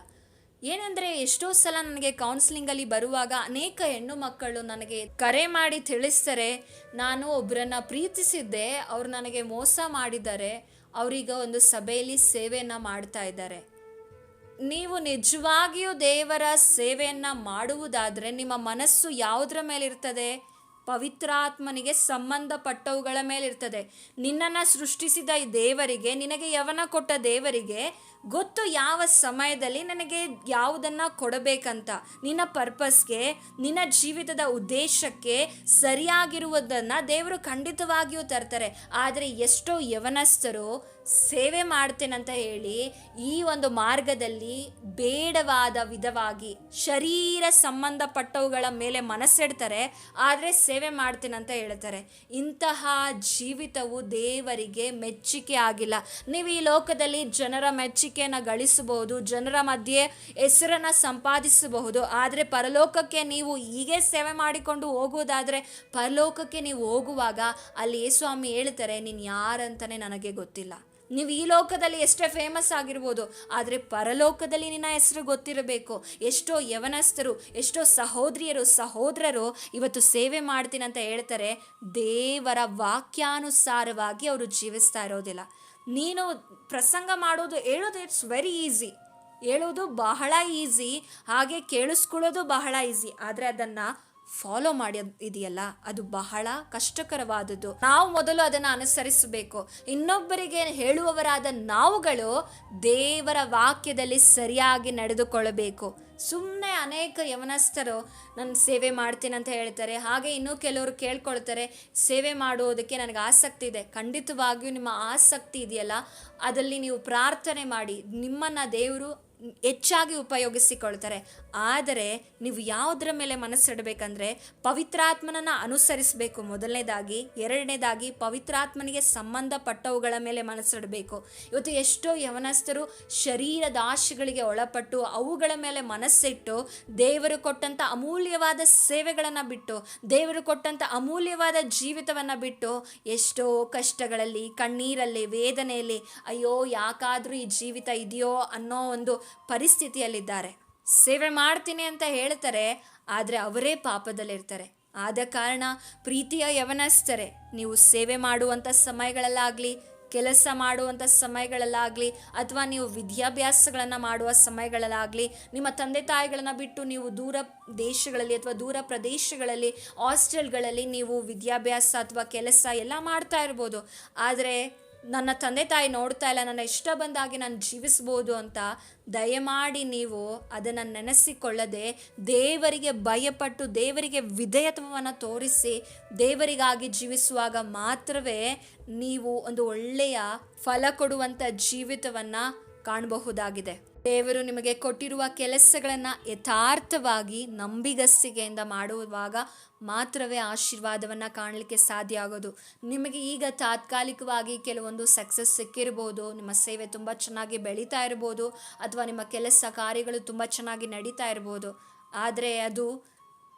ಏನಂದರೆ ಎಷ್ಟೋ ಸಲ ನನಗೆ ಕೌನ್ಸಿಲಿಂಗಲ್ಲಿ ಬರುವಾಗ ಅನೇಕ ಹೆಣ್ಣು ಮಕ್ಕಳು ನನಗೆ ಕರೆ ಮಾಡಿ ತಿಳಿಸ್ತಾರೆ, ನಾನು ಒಬ್ಬರನ್ನು ಪ್ರೀತಿಸಿದ್ದೆ, ಅವ್ರು ನನಗೆ ಮೋಸ ಮಾಡಿದ್ದಾರೆ ಅವರೀಗ ಒಂದು ಸಭೆಯಲ್ಲಿ ಸೇವೆಯನ್ನು ಮಾಡ್ತಾ ಇದ್ದಾರೆ. ನೀವು ನಿಜವಾಗಿಯೂ ದೇವರ ಸೇವೆಯನ್ನು ಮಾಡುವುದಾದರೆ ನಿಮ್ಮ ಮನಸ್ಸು ಯಾವುದರ ಮೇಲಿರ್ತದೆ? ಪವಿತ್ರಾತ್ಮನಿಗೆ ಸಂಬಂಧಪಟ್ಟವುಗಳ ಮೇಲಿರ್ತದೆ. ನಿನ್ನನ್ನು ಸೃಷ್ಟಿಸಿದ ದೇವರಿಗೆ, ನಿನಗೆ ಯವನ ಕೊಟ್ಟ ದೇವರಿಗೆ ಗೊತ್ತು ಯಾವ ಸಮಯದಲ್ಲಿ ನನಗೆ ಯಾವುದನ್ನು ಕೊಡಬೇಕಂತ. ನಿನ್ನ ಪರ್ಪಸ್ಗೆ, ನಿನ್ನ ಜೀವಿತದ ಉದ್ದೇಶಕ್ಕೆ ಸರಿಯಾಗಿರುವುದನ್ನು ದೇವರು ಖಂಡಿತವಾಗಿಯೂ ತರ್ತಾರೆ. ಆದರೆ ಎಷ್ಟೋ ಯವನಸ್ಥರು ಸೇವೆ ಮಾಡ್ತೇನಂತ ಹೇಳಿ ಈ ಒಂದು ಮಾರ್ಗದಲ್ಲಿ ಬೇಡವಾದ ವಿಧವಾಗಿ ಶರೀರ ಸಂಬಂಧಪಟ್ಟವುಗಳ ಮೇಲೆ ಮನಸ್ಸಿಡ್ತಾರೆ, ಆದರೆ ಸೇವೆ ಮಾಡ್ತೇನಂತ ಹೇಳ್ತಾರೆ. ಇಂತಹ ಜೀವಿತವು ದೇವರಿಗೆ ಮೆಚ್ಚುಗೆ ಆಗಿಲ್ಲ. ನೀವು ಈ ಲೋಕದಲ್ಲಿ ಜನರ ಮೆಚ್ಚುಗೆಯನ್ನು ಗಳಿಸಬಹುದು, ಜನರ ಮಧ್ಯೆ ಹೆಸರನ್ನು ಸಂಪಾದಿಸಬಹುದು, ಆದರೆ ಪರಲೋಕಕ್ಕೆ ನೀವು ಹೀಗೆ ಸೇವೆ ಮಾಡಿಕೊಂಡು ಹೋಗುವುದಾದರೆ ಪರಲೋಕಕ್ಕೆ ನೀವು ಹೋಗುವಾಗ ಅಲ್ಲಿ ಸ್ವಾಮಿ ಹೇಳ್ತಾರೆ, ನೀನು ಯಾರಂತಲೇ ನನಗೆ ಗೊತ್ತಿಲ್ಲ. ನೀವು ಈ ಲೋಕದಲ್ಲಿ ಎಷ್ಟೇ ಫೇಮಸ್ ಆಗಿರ್ಬೋದು, ಆದರೆ ಪರಲೋಕದಲ್ಲಿ ನಿನ್ನ ಹೆಸರು ಗೊತ್ತಿರಬೇಕು. ಎಷ್ಟೋ ಯವನಸ್ಥರು, ಎಷ್ಟೋ ಸಹೋದರಿಯರು, ಸಹೋದರರು ಇವತ್ತು ಸೇವೆ ಮಾಡ್ತೀನಿ ಅಂತ ಹೇಳ್ತಾರೆ. ದೇವರ ವಾಕ್ಯಾನುಸಾರವಾಗಿ ಅವರು ಜೀವಿಸ್ತಾ ಇರೋದಿಲ್ಲ. ನೀನು ಪ್ರಸಂಗ ಮಾಡೋದು ಹೇಳೋದು ಇಟ್ಸ್ ವೆರಿ ಈಸಿ ಹೇಳೋದು ಬಹಳ ಈಸಿ ಹಾಗೆ ಕೇಳಿಸ್ಕೊಳ್ಳೋದು ಬಹಳ ಈಸಿ ಆದರೆ ಅದನ್ನು ಫಾಲೋ ಮಾಡಿ ಇದೆಯಲ್ಲ, ಅದು ಬಹಳ ಕಷ್ಟಕರವಾದದ್ದು. ನಾವು ಮೊದಲು ಅದನ್ನು ಅನುಸರಿಸಬೇಕು. ಇನ್ನೊಬ್ಬರಿಗೆ ಹೇಳುವವರಾದ ನಾವುಗಳು ದೇವರ ವಾಕ್ಯದಲ್ಲಿ ಸರಿಯಾಗಿ ನಡೆದುಕೊಳ್ಳಬೇಕು. ಸುಮ್ಮನೆ ಅನೇಕ ಯವನಸ್ಥರು ನಾನು ಸೇವೆ ಮಾಡ್ತೀನಿ ಅಂತ ಹೇಳ್ತಾರೆ. ಹಾಗೆ ಇನ್ನೂ ಕೆಲವರು ಕೇಳ್ಕೊಳ್ತಾರೆ, ಸೇವೆ ಮಾಡುವುದಕ್ಕೆ ನನಗೆ ಆಸಕ್ತಿ ಇದೆ. ಖಂಡಿತವಾಗಿಯೂ ನಿಮ್ಮ ಆಸಕ್ತಿ ಇದೆಯಲ್ಲ ಅದರಲ್ಲಿ ನೀವು ಪ್ರಾರ್ಥನೆ ಮಾಡಿ. ನಿಮ್ಮನ್ನು ದೇವರು ಹೆಚ್ಚಾಗಿ ಉಪಯೋಗಿಸಿಕೊಳ್ತಾರೆ. ಆದರೆ ನೀವು ಯಾವುದರ ಮೇಲೆ ಮನಸ್ಸಿಡಬೇಕಂದ್ರೆ ಪವಿತ್ರಾತ್ಮನನ್ನು ಅನುಸರಿಸಬೇಕು. ಮೊದಲನೇದಾಗಿ, ಎರಡನೇದಾಗಿ ಪವಿತ್ರಾತ್ಮನಿಗೆ ಸಂಬಂಧಪಟ್ಟವುಗಳ ಮೇಲೆ ಮನಸ್ಸಿಡಬೇಕು. ಇವತ್ತು ಎಷ್ಟೋ ಯವನಸ್ಥರು ಶರೀರದ ಆಶೆಗಳಿಗೆ ಒಳಪಟ್ಟು ಅವುಗಳ ಮೇಲೆ ಮನಸ್ಸಿಟ್ಟು ದೇವರು ಕೊಟ್ಟಂಥ ಅಮೂಲ್ಯವಾದ ಸೇವೆಗಳನ್ನು ಬಿಟ್ಟು, ದೇವರು ಕೊಟ್ಟಂಥ ಅಮೂಲ್ಯವಾದ ಜೀವಿತವನ್ನು ಬಿಟ್ಟು ಎಷ್ಟೋ ಕಷ್ಟಗಳಲ್ಲಿ, ಕಣ್ಣೀರಲ್ಲಿ, ವೇದನೆಯಲ್ಲಿ, ಅಯ್ಯೋ ಯಾಕಾದರೂ ಈ ಜೀವಿತ ಇದೆಯೋ ಅನ್ನೋ ಒಂದು ಪರಿಸ್ಥಿತಿಯಲ್ಲಿದ್ದಾರೆ. ಸೇವೆ ಮಾಡ್ತೀನಿ ಅಂತ ಹೇಳ್ತಾರೆ, ಆದರೆ ಅವರೇ ಪಾಪದಲ್ಲಿರ್ತಾರೆ. ಆದ ಕಾರಣ ಪ್ರೀತಿಯ ಯವನಸ್ತರೆ ನೀವು ಸೇವೆ ಮಾಡುವಂಥ ಸಮಯಗಳಲ್ಲಾಗಲಿ, ಕೆಲಸ ಮಾಡುವಂಥ ಸಮಯಗಳಲ್ಲಾಗಲಿ, ಅಥವಾ ನೀವು ವಿದ್ಯಾಭ್ಯಾಸಗಳನ್ನು ಮಾಡುವ ಸಮಯಗಳಲ್ಲಾಗಲಿ, ನಿಮ್ಮ ತಂದೆ ತಾಯಿಗಳನ್ನು ಬಿಟ್ಟು ನೀವು ದೂರ ದೇಶಗಳಲ್ಲಿ ಅಥವಾ ದೂರ ಪ್ರದೇಶಗಳಲ್ಲಿ, ಹಾಸ್ಟೆಲ್ಗಳಲ್ಲಿ ನೀವು ವಿದ್ಯಾಭ್ಯಾಸ ಅಥವಾ ಕೆಲಸ ಎಲ್ಲ ಮಾಡ್ತಾ ಇರ್ಬೋದು. ಆದರೆ ನನ್ನ ತಂದೆ ತಾಯಿ ನೋಡ್ತಾ ಇಲ್ಲ, ನನ್ನ ಇಷ್ಟ ಬಂದಾಗಿ ನಾನು ಜೀವಿಸ್ಬೋದು ಅಂತ ದಯಮಾಡಿ ನೀವು ಅದನ್ನು ನೆನೆಸಿಕೊಳ್ಳದೆ ದೇವರಿಗೆ ಭಯಪಟ್ಟು, ದೇವರಿಗೆ ವಿಧೇಯತ್ವವನ್ನು ತೋರಿಸಿ, ದೇವರಿಗಾಗಿ ಜೀವಿಸುವಾಗ ಮಾತ್ರವೇ ನೀವು ಒಂದು ಒಳ್ಳೆಯ ಫಲ ಕೊಡುವಂಥ ಜೀವಿತವನ್ನು ಕಾಣಬಹುದಾಗಿದೆ. ದೇವರು ನಿಮಗೆ ಕೊಟ್ಟಿರುವ ಕೆಲಸಗಳನ್ನು ಯಥಾರ್ಥವಾಗಿ ನಂಬಿಗಸ್ತಿಗೆಯಿಂದ ಮಾಡುವಾಗ ಮಾತ್ರವೇ ಆಶೀರ್ವಾದವನ್ನು ಕಾಣಲಿಕ್ಕೆ ಸಾಧ್ಯ ಆಗೋದು. ನಿಮಗೆ ಈಗ ತಾತ್ಕಾಲಿಕವಾಗಿ ಕೆಲವೊಂದು ಸಕ್ಸಸ್ ಸಿಕ್ಕಿರ್ಬೋದು, ನಿಮ್ಮ ಸೇವೆ ತುಂಬ ಚೆನ್ನಾಗಿ ಬೆಳೀತಾ ಇರ್ಬೋದು, ಅಥವಾ ನಿಮ್ಮ ಕೆಲಸ ಕಾರ್ಯಗಳು ತುಂಬ ಚೆನ್ನಾಗಿ ನಡೀತಾ ಇರ್ಬೋದು. ಆದರೆ ಅದು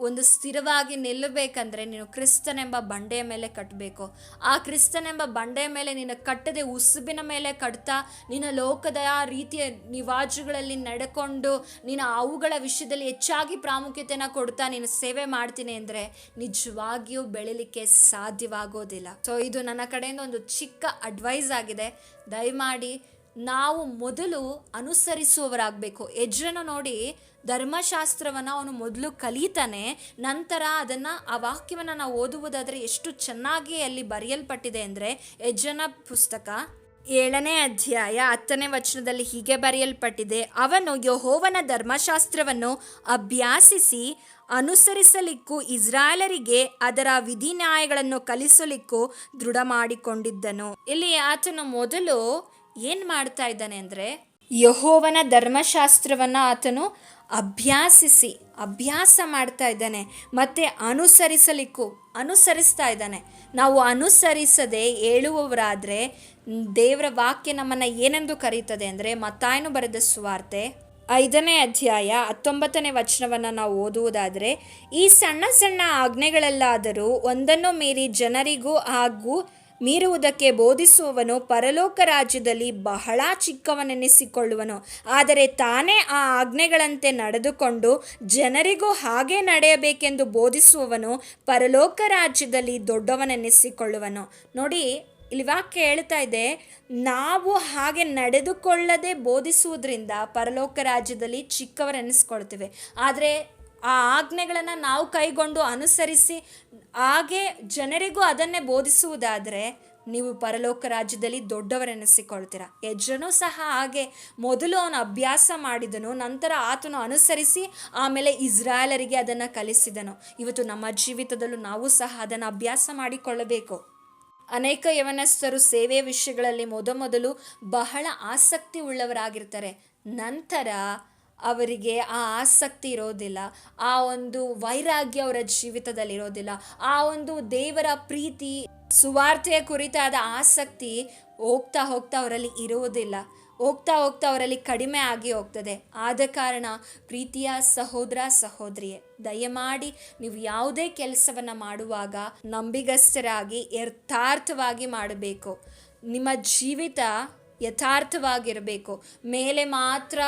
ಒಂದು ಸ್ಥಿರವಾಗಿ ನಿಲ್ಲಬೇಕಂದ್ರೆ ನೀನು ಕ್ರಿಸ್ತನೆಂಬ ಬಂಡೆಯ ಮೇಲೆ ಕಟ್ಟಬೇಕು. ಆ ಕ್ರಿಸ್ತನೆಂಬ ಬಂಡೆಯ ಮೇಲೆ ನಿನ್ನ ಕಟ್ಟದೆ ಉಸುಬಿನ ಮೇಲೆ ಕಟ್ತಾ ನಿನ್ನ ಲೋಕದ ರೀತಿಯ ನಿವಾಜುಗಳಲ್ಲಿ ನಡೆಕೊಂಡು ನೀನು ಅವುಗಳ ವಿಷಯದಲ್ಲಿ ಹೆಚ್ಚಾಗಿ ಪ್ರಾಮುಖ್ಯತೆನ ಕೊಡ್ತಾ ನೀನು ಸೇವೆ ಮಾಡ್ತೀನಿ ಅಂದರೆ ನಿಜವಾಗಿಯೂ ಬೆಳಿಲಿಕ್ಕೆ ಸಾಧ್ಯವಾಗೋದಿಲ್ಲ. ಸೊ ಇದು ನನ್ನ ಕಡೆಯಿಂದ ಒಂದು ಚಿಕ್ಕ ಅಡ್ವೈಸ್ ಆಗಿದೆ. ದಯಮಾಡಿ ನಾವು ಮೊದಲು ಅನುಸರಿಸುವವರಾಗಬೇಕು. ಯಜ್ರನ ನೋಡಿ ಧರ್ಮಶಾಸ್ತ್ರವನ್ನು ಅವನು ಮೊದಲು ಕಲಿತಾನೆ, ನಂತರ ಅದನ್ನು ಆ ವಾಕ್ಯವನ್ನು ನಾವು ಓದುವುದಾದರೆ ಎಷ್ಟು ಚೆನ್ನಾಗಿ ಅಲ್ಲಿ ಬರೆಯಲ್ಪಟ್ಟಿದೆ ಅಂದರೆ ಯಜ್ರನ ಪುಸ್ತಕ ಏಳನೇ ಅಧ್ಯಾಯ ಹತ್ತನೇ ವಚನದಲ್ಲಿ ಹೀಗೆ ಬರೆಯಲ್ಪಟ್ಟಿದೆ, ಅವನು ಯಹೋವನ ಧರ್ಮಶಾಸ್ತ್ರವನ್ನು ಅಭ್ಯಾಸಿಸಿ ಅನುಸರಿಸಲಿಕ್ಕೂ ಇಸ್ರಾಯೇಲರಿಗೆ ಅದರ ವಿಧಿನ್ಯಾಯಗಳನ್ನು ಕಲಿಸಲಿಕ್ಕೂ ದೃಢ ಮಾಡಿಕೊಂಡಿದ್ದನು ಇಲ್ಲಿ ಆತನು ಮೊದಲು ಏನು ಮಾಡ್ತಾ ಇದ್ದಾನೆ ಅಂದರೆ ಯಹೋವನ ಧರ್ಮಶಾಸ್ತ್ರವನ್ನು ಆತನು ಅಭ್ಯಾಸಿಸಿ, ಅಭ್ಯಾಸ ಮಾಡ್ತಾ ಇದ್ದಾನೆ, ಮತ್ತೆ ಅನುಸರಿಸಲಿಕ್ಕೂ, ಅನುಸರಿಸ್ತಾ ಇದ್ದಾನೆ. ನಾವು ಅನುಸರಿಸದೆ ಹೇಳುವವರಾದರೆ ದೇವರ ವಾಕ್ಯ ನಮ್ಮನ್ನು ಏನೆಂದು ಕರೀತದೆ ಅಂದರೆ ಮತ್ತಾಯನು ಬರೆದ ಸುವಾರ್ತೆ ಐದನೇ ಅಧ್ಯಾಯ ಹತ್ತೊಂಬತ್ತನೇ ವಚನವನ್ನು ನಾವು ಓದುವುದಾದರೆ, ಈ ಸಣ್ಣ ಸಣ್ಣ ಆಜ್ಞೆಗಳಲ್ಲಾದರೂ ಒಂದನ್ನು ಮೀರಿ ಜನರಿಗೂ ಹಾಗೂ ಮೀರುವುದಕ್ಕೆ ಬೋಧಿಸುವವನು ಪರಲೋಕ ರಾಜ್ಯದಲ್ಲಿ ಬಹಳ ಚಿಕ್ಕವನೆನಿಸಿಕೊಳ್ಳುವನು. ಆದರೆ ತಾನೇ ಆ ಆಜ್ಞೆಗಳಂತೆ ನಡೆದುಕೊಂಡು ಜನರಿಗೂ ಹಾಗೆ ನಡೆಯಬೇಕೆಂದು ಬೋಧಿಸುವವನು ಪರಲೋಕ ರಾಜ್ಯದಲ್ಲಿ ದೊಡ್ಡವನೆನಿಸಿಕೊಳ್ಳುವನು. ನೋಡಿ, ಇಲ್ಲಿ ವಾಕ್ಯ ಹೇಳ್ತಾ ಇದೆ, ನಾವು ಹಾಗೆ ನಡೆದುಕೊಳ್ಳದೆ ಬೋಧಿಸುವುದರಿಂದ ಪರಲೋಕ ರಾಜ್ಯದಲ್ಲಿ ಚಿಕ್ಕವರೆನಿಸ್ಕೊಳ್ತೇವೆ ಆದರೆ ಆ ಆಜ್ಞೆಗಳನ್ನು ನಾವು ಕೈಗೊಂಡು ಅನುಸರಿಸಿ ಹಾಗೆ ಜನರಿಗೂ ಅದನ್ನೇ ಬೋಧಿಸುವುದಾದರೆ ನೀವು ಪರಲೋಕ ರಾಜ್ಯದಲ್ಲಿ ದೊಡ್ಡವರೆನಿಸಿಕೊಳ್ತೀರ. ಯಜ್ರನೂ ಸಹ ಹಾಗೆ ಮೊದಲು ಅವನು ಅಭ್ಯಾಸ ಮಾಡಿದನು, ನಂತರ ಆತನು ಅನುಸರಿಸಿ ಆಮೇಲೆ ಇಸ್ರಾಯೇಲರಿಗೆ ಅದನ್ನು ಕಲಿಸಿದನು. ಇವತ್ತು ನಮ್ಮ ಜೀವಿತದಲ್ಲೂ ನಾವು ಸಹ ಅದನ್ನು ಅಭ್ಯಾಸ ಮಾಡಿಕೊಳ್ಳಬೇಕು. ಅನೇಕ ಯವನಸ್ಥರು ಸೇವೆಯ ವಿಷಯಗಳಲ್ಲಿ ಮೊದಮೊದಲು ಬಹಳ ಆಸಕ್ತಿ ಉಳ್ಳವರಾಗಿರ್ತಾರೆ. ನಂತರ ಅವರಿಗೆ ಆ ಆಸಕ್ತಿ ಇರೋದಿಲ್ಲ, ಆ ಒಂದು ವೈರಾಗ್ಯ ಅವರ ಜೀವಿತದಲ್ಲಿ ಇರೋದಿಲ್ಲ, ಆ ಒಂದು ದೇವರ ಪ್ರೀತಿ, ಸುವಾರ್ತೆಯ ಕುರಿತಾದ ಆಸಕ್ತಿ ಹೋಗ್ತಾ ಹೋಗ್ತಾ ಅವರಲ್ಲಿ ಇರುವುದಿಲ್ಲ ಹೋಗ್ತಾ ಹೋಗ್ತಾ ಅವರಲ್ಲಿ ಕಡಿಮೆ ಆಗಿ ಹೋಗ್ತದೆ. ಆದ ಕಾರಣ ಪ್ರೀತಿಯ ಸಹೋದರ, ಸಹೋದರಿಯೇ, ದಯಮಾಡಿ ನೀವು ಯಾವುದೇ ಕೆಲಸವನ್ನು ಮಾಡುವಾಗ ನಂಬಿಗಸ್ಥರಾಗಿ, ಯಥಾರ್ಥವಾಗಿ ಮಾಡಬೇಕು. ನಿಮ್ಮ ಜೀವಿತ ಯಥಾರ್ಥವಾಗಿರಬೇಕು. ಮೇಲೆ ಮಾತ್ರ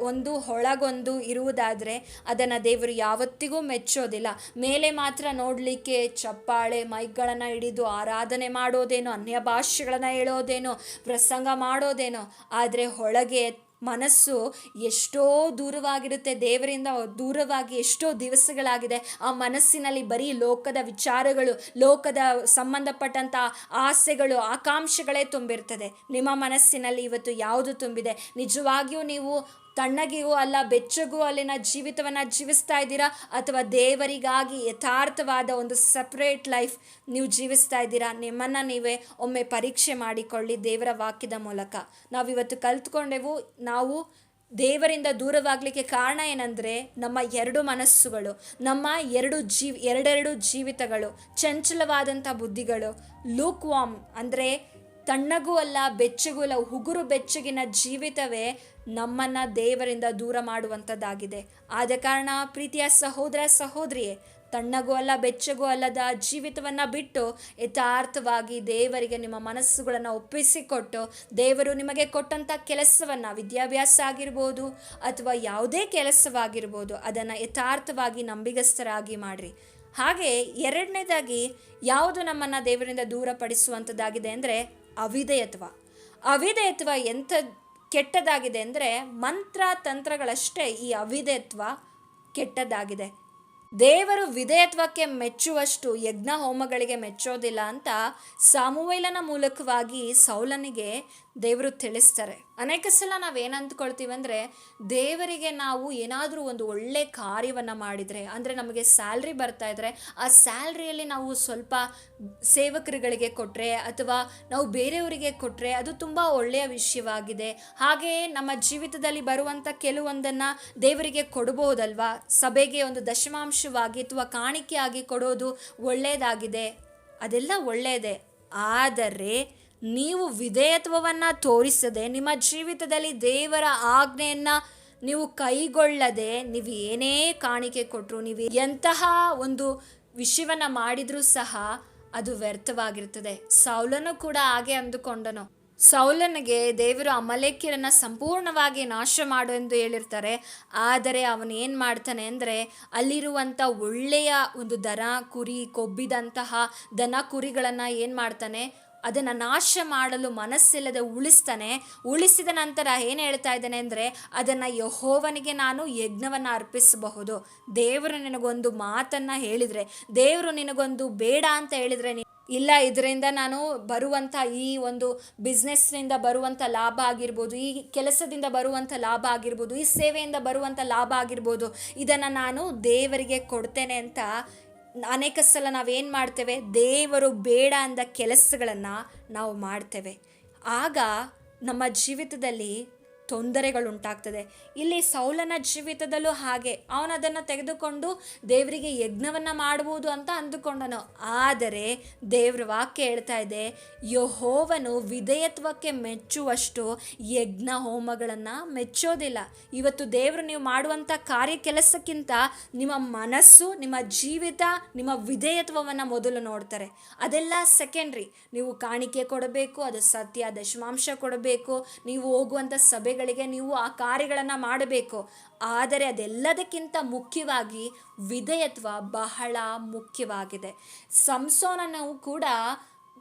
ಒಂದು ಒಳಗೊಂದು ಇರುವುದಾದರೆ ಅದನ್ನು ದೇವರು ಯಾವತ್ತಿಗೂ ಮೆಚ್ಚೋದಿಲ್ಲ. ಮೇಲೆ ಮಾತ್ರ ನೋಡಲಿಕ್ಕೆ ಚಪ್ಪಾಳೆ, ಮೈಗಳನ್ನು ಹಿಡಿದು ಆರಾಧನೆ ಮಾಡೋದೇನೋ ಅನ್ಯ ಭಾಷೆಗಳನ್ನು ಹೇಳೋದೇನೋ, ಪ್ರಸಂಗ ಮಾಡೋದೇನೋ, ಆದರೆ ಒಳಗೆ ಮನಸ್ಸು ಎಷ್ಟೋ ದೂರವಾಗಿರುತ್ತೆ, ದೇವರಿಂದ ದೂರವಾಗಿ ಎಷ್ಟೋ ದಿವಸಗಳಾಗಿದೆ. ಆ ಮನಸ್ಸಿನಲ್ಲಿ ಬರೀ ಲೋಕದ ವಿಚಾರಗಳು, ಲೋಕದ ಸಂಬಂಧಪಟ್ಟಂಥ ಆಸೆಗಳು, ಆಕಾಂಕ್ಷೆಗಳೇ ತುಂಬಿರ್ತದೆ. ನಿಮ್ಮ ಮನಸ್ಸಿನಲ್ಲಿ ಇವತ್ತು ಯಾವುದು ತುಂಬಿದೆ? ನಿಜವಾಗಿಯೂ ನೀವು ತಣ್ಣಗಿಗೂ ಅಲ್ಲ, ಬೆಚ್ಚಗೂ ಅಲ್ಲಿನ ಜೀವಿತವನ್ನು ಜೀವಿಸ್ತಾ ಇದ್ದೀರಾ? ಅಥವಾ ದೇವರಿಗಾಗಿ ಯಥಾರ್ಥವಾದ ಒಂದು ಸಪ್ರೇಟ್ ಲೈಫ್ ನೀವು ಜೀವಿಸ್ತಾ ಇದ್ದೀರಾ? ನಿಮ್ಮನ್ನು ನೀವೇ ಒಮ್ಮೆ ಪರೀಕ್ಷೆ ಮಾಡಿಕೊಳ್ಳಿ ದೇವರ ವಾಕ್ಯದ ಮೂಲಕ. ನಾವಿವತ್ತು ಕಲ್ತ್ಕೊಂಡೆವು, ನಾವು ದೇವರಿಂದ ದೂರವಾಗಲಿಕ್ಕೆ ಕಾರಣ ಏನಂದರೆ, ನಮ್ಮ ಎರಡು ಮನಸ್ಸುಗಳು, ನಮ್ಮ ಎರಡು ಜೀವ್, ಎರಡೆರಡು ಜೀವಿತಗಳು, ಚಂಚಲವಾದಂಥ ಬುದ್ಧಿಗಳು ಲೂಕ್ ವಾಮ್ ಅಂದರೆ ತಣ್ಣಗೂ ಅಲ್ಲ, ಬೆಚ್ಚಗೂ ಅಲ್ಲ, ಉಗುರು ಬೆಚ್ಚಗಿನ ಜೀವಿತವೇ ನಮ್ಮನ್ನು ದೇವರಿಂದ ದೂರ ಮಾಡುವಂಥದ್ದಾಗಿದೆ. ಆದ ಕಾರಣ ಪ್ರೀತಿಯ ಸಹೋದರ ಸಹೋದರಿಯೇ, ತಣ್ಣಗೂ ಅಲ್ಲ, ಬೆಚ್ಚಗೂ ಅಲ್ಲದ ಜೀವಿತವನ್ನು ಬಿಟ್ಟು ಯಥಾರ್ಥವಾಗಿ ದೇವರಿಗೆ ನಿಮ್ಮ ಮನಸ್ಸುಗಳನ್ನು ಒಪ್ಪಿಸಿಕೊಟ್ಟು ದೇವರು ನಿಮಗೆ ಕೊಟ್ಟಂಥ ಕೆಲಸವನ್ನು, ವಿದ್ಯಾಭ್ಯಾಸ ಆಗಿರ್ಬೋದು ಅಥವಾ ಯಾವುದೇ ಕೆಲಸವಾಗಿರ್ಬೋದು, ಅದನ್ನು ಯಥಾರ್ಥವಾಗಿ ನಂಬಿಗಸ್ಥರಾಗಿ ಮಾಡಿರಿ. ಹಾಗೆ ಎರಡನೇದಾಗಿ, ಯಾವುದು ನಮ್ಮನ್ನು ದೇವರಿಂದ ದೂರಪಡಿಸುವಂಥದ್ದಾಗಿದೆ ಅಂದರೆ ಅವಿಧೇಯತ್ವ. ಅವಿಧೇಯತ್ವ ಎಂಥ ಕೆಟ್ಟದಾಗಿದೆ ಅಂದರೆ ಮಂತ್ರ ತಂತ್ರಗಳಷ್ಟೇ ಈ ಅವಿಧೇಯತ್ವ ಕೆಟ್ಟದಾಗಿದೆ. ದೇವರು ವಿಧೇಯತ್ವಕ್ಕೆ ಮೆಚ್ಚುವಷ್ಟು ಯಜ್ಞ ಹೋಮಗಳಿಗೆ ಮೆಚ್ಚೋದಿಲ್ಲ ಅಂತ ಸಾಮುವೇಲನ ಮೂಲಕವಾಗಿ ಸೌಲನಿಗೆ ದೇವರು ತಿಳಿಸ್ತಾರೆ. ಅನೇಕ ಸಲ ನಾವೇನು ಅಂದ್ಕೊಳ್ತೀವಿ ಅಂದರೆ ದೇವರಿಗೆ ನಾವು ಏನಾದರೂ ಒಂದು ಒಳ್ಳೆ ಕಾರ್ಯವನ್ನು ಮಾಡಿದರೆ, ಅಂದರೆ ನಮಗೆ ಸ್ಯಾಲ್ರಿ ಬರ್ತಾ ಇದ್ದರೆ ಆ ಸ್ಯಾಲ್ರಿಯಲ್ಲಿ ನಾವು ಸ್ವಲ್ಪ ಸೇವಕರುಗಳಿಗೆ ಕೊಟ್ಟರೆ ಅಥವಾ ನಾವು ಬೇರೆಯವರಿಗೆ ಕೊಟ್ಟರೆ ಅದು ತುಂಬ ಒಳ್ಳೆಯ ವಿಷಯವಾಗಿದೆ. ಹಾಗೆಯೇ ನಮ್ಮ ಜೀವಿತದಲ್ಲಿ ಬರುವಂಥ ಕೆಲವೊಂದನ್ನು ದೇವರಿಗೆ ಕೊಡಬಹುದಲ್ವಾ ಸಭೆಗೆ ಒಂದು ದಶಮಾಂಶವಾಗಿ ಅಥವಾ ಕಾಣಿಕೆಯಾಗಿ ಕೊಡೋದು ಒಳ್ಳೆಯದಾಗಿದೆ ಅದೆಲ್ಲ ಒಳ್ಳೆಯದೇ ಆದರೆ ನೀವು ವಿಧೇಯತ್ವವನ್ನು ತೋರಿಸದೆ, ನಿಮ್ಮ ಜೀವಿತದಲ್ಲಿ ದೇವರ ಆಜ್ಞೆಯನ್ನು ನೀವು ಕೈಗೊಳ್ಳದೆ, ನೀವು ಏನೇ ಕಾಣಿಕೆ ಕೊಟ್ಟರು ನೀವು ಎಂತಹ ಒಂದು ವಿಷಯವನ್ನು ಮಾಡಿದರೂ ಸಹ ಅದು ವ್ಯರ್ಥವಾಗಿರ್ತದೆ ಸೌಲನು ಕೂಡ ಹಾಗೆ ಅಂದುಕೊಂಡನು. ಸೌಲನಿಗೆ ದೇವರು ಅಮಲೇಖ್ಯರನ್ನು ಸಂಪೂರ್ಣವಾಗಿ ನಾಶ ಮಾಡು ಎಂದು ಹೇಳಿರ್ತಾರೆ. ಆದರೆ ಅವನು ಏನು ಮಾಡ್ತಾನೆ ಅಂದರೆ ಅಲ್ಲಿರುವಂಥ ಒಳ್ಳೆಯ ಒಂದು ದನ, ಕುರಿ, ಕೊಬ್ಬಿದಂತಹ ದನ ಕುರಿಗಳನ್ನು ಏನು ಮಾಡ್ತಾನೆ? ಅದನ್ನು ನಾಶ ಮಾಡಲು ಮನಸ್ಸಿಲ್ಲದೆ ಉಳಿಸ್ತಾನೆ. ಉಳಿಸಿದ ನಂತರ ಏನು ಹೇಳ್ತಾ ಇದ್ದಾನೆ ಅಂದರೆ, ಅದನ್ನು ಯಹೋವನಿಗೆ ನಾನು ಯಜ್ಞವನ್ನು ಅರ್ಪಿಸಬಹುದು. ದೇವರು ನಿನಗೊಂದು ಮಾತನ್ನು ಹೇಳಿದರೆ, ದೇವರು ನಿನಗೊಂದು ಬೇಡ ಅಂತ ಹೇಳಿದರೆ ಇಲ್ಲ, ಇದರಿಂದ ನಾನು ಬರುವಂಥ ಈ ಒಂದು ಬಿಸ್ನೆಸ್ನಿಂದ ಬರುವಂಥ ಲಾಭ ಆಗಿರ್ಬೋದು, ಈ ಕೆಲಸದಿಂದ ಬರುವಂಥ ಲಾಭ ಆಗಿರ್ಬೋದು, ಈ ಸೇವೆಯಿಂದ ಬರುವಂಥ ಲಾಭ ಆಗಿರ್ಬೋದು, ಇದನ್ನು ನಾನು ದೇವರಿಗೆ ಕೊಡ್ತೇನೆ ಅಂತ ಅನೇಕ ಸಲ ನಾವೇನು ಮಾಡ್ತೇವೆ? ದೇವರು ಬೇಡ ಅಂದ ಕೆಲಸಗಳನ್ನು ನಾವು ಮಾಡ್ತೇವೆ. ಆಗ ನಮ್ಮ ಜೀವಿತದಲ್ಲಿ ತೊಂದರೆಗಳುಂಟಾಗ್ತದೆ. ಇಲ್ಲಿ ಸೌಲನ ಜೀವಿತದಲ್ಲೂ ಹಾಗೆ. ಅವನು ಅದನ್ನು ತೆಗೆದುಕೊಂಡು ದೇವರಿಗೆ ಯಜ್ಞವನ್ನು ಮಾಡಬಹುದು ಅಂತ ಅಂದುಕೊಂಡನು. ಆದರೆ ದೇವ್ರ ವಾಕ್ಯ ಹೇಳ್ತಾ ಇದೆ, ಯಹೋವನು ವಿಧೇಯತ್ವಕ್ಕೆ ಮೆಚ್ಚುವಷ್ಟು ಯಜ್ಞ ಹೋಮಗಳನ್ನು ಮೆಚ್ಚೋದಿಲ್ಲ. ಇವತ್ತು ದೇವರು ನೀವು ಮಾಡುವಂಥ ಕಾರ್ಯ ಕೆಲಸಕ್ಕಿಂತ ನಿಮ್ಮ ಮನಸ್ಸು, ನಿಮ್ಮ ಜೀವಿತ, ನಿಮ್ಮ ವಿಧೇಯತ್ವವನ್ನು ಮೊದಲು ನೋಡ್ತಾರೆ. ಅದೆಲ್ಲ ಸೆಕೆಂಡ್ರಿ ನೀವು ಕಾಣಿಕೆ ಕೊಡಬೇಕು, ಅದು ಸತ್ಯ, ದಶಮಾಂಶ ಕೊಡಬೇಕು. ನೀವು ಹೋಗುವಂಥ ಸಭೆಗಳಿಗೆ ನೀವು ಆ ಕಾರ್ಯಗಳನ್ನು ಮಾಡಬೇಕು. ಆದರೆ ಅದೆಲ್ಲದಕ್ಕಿಂತ ಮುಖ್ಯವಾಗಿ ವಿಧೇಯತ್ವ ಬಹಳ ಮುಖ್ಯವಾಗಿದೆ. ಸಂಸೋನನು ಕೂಡ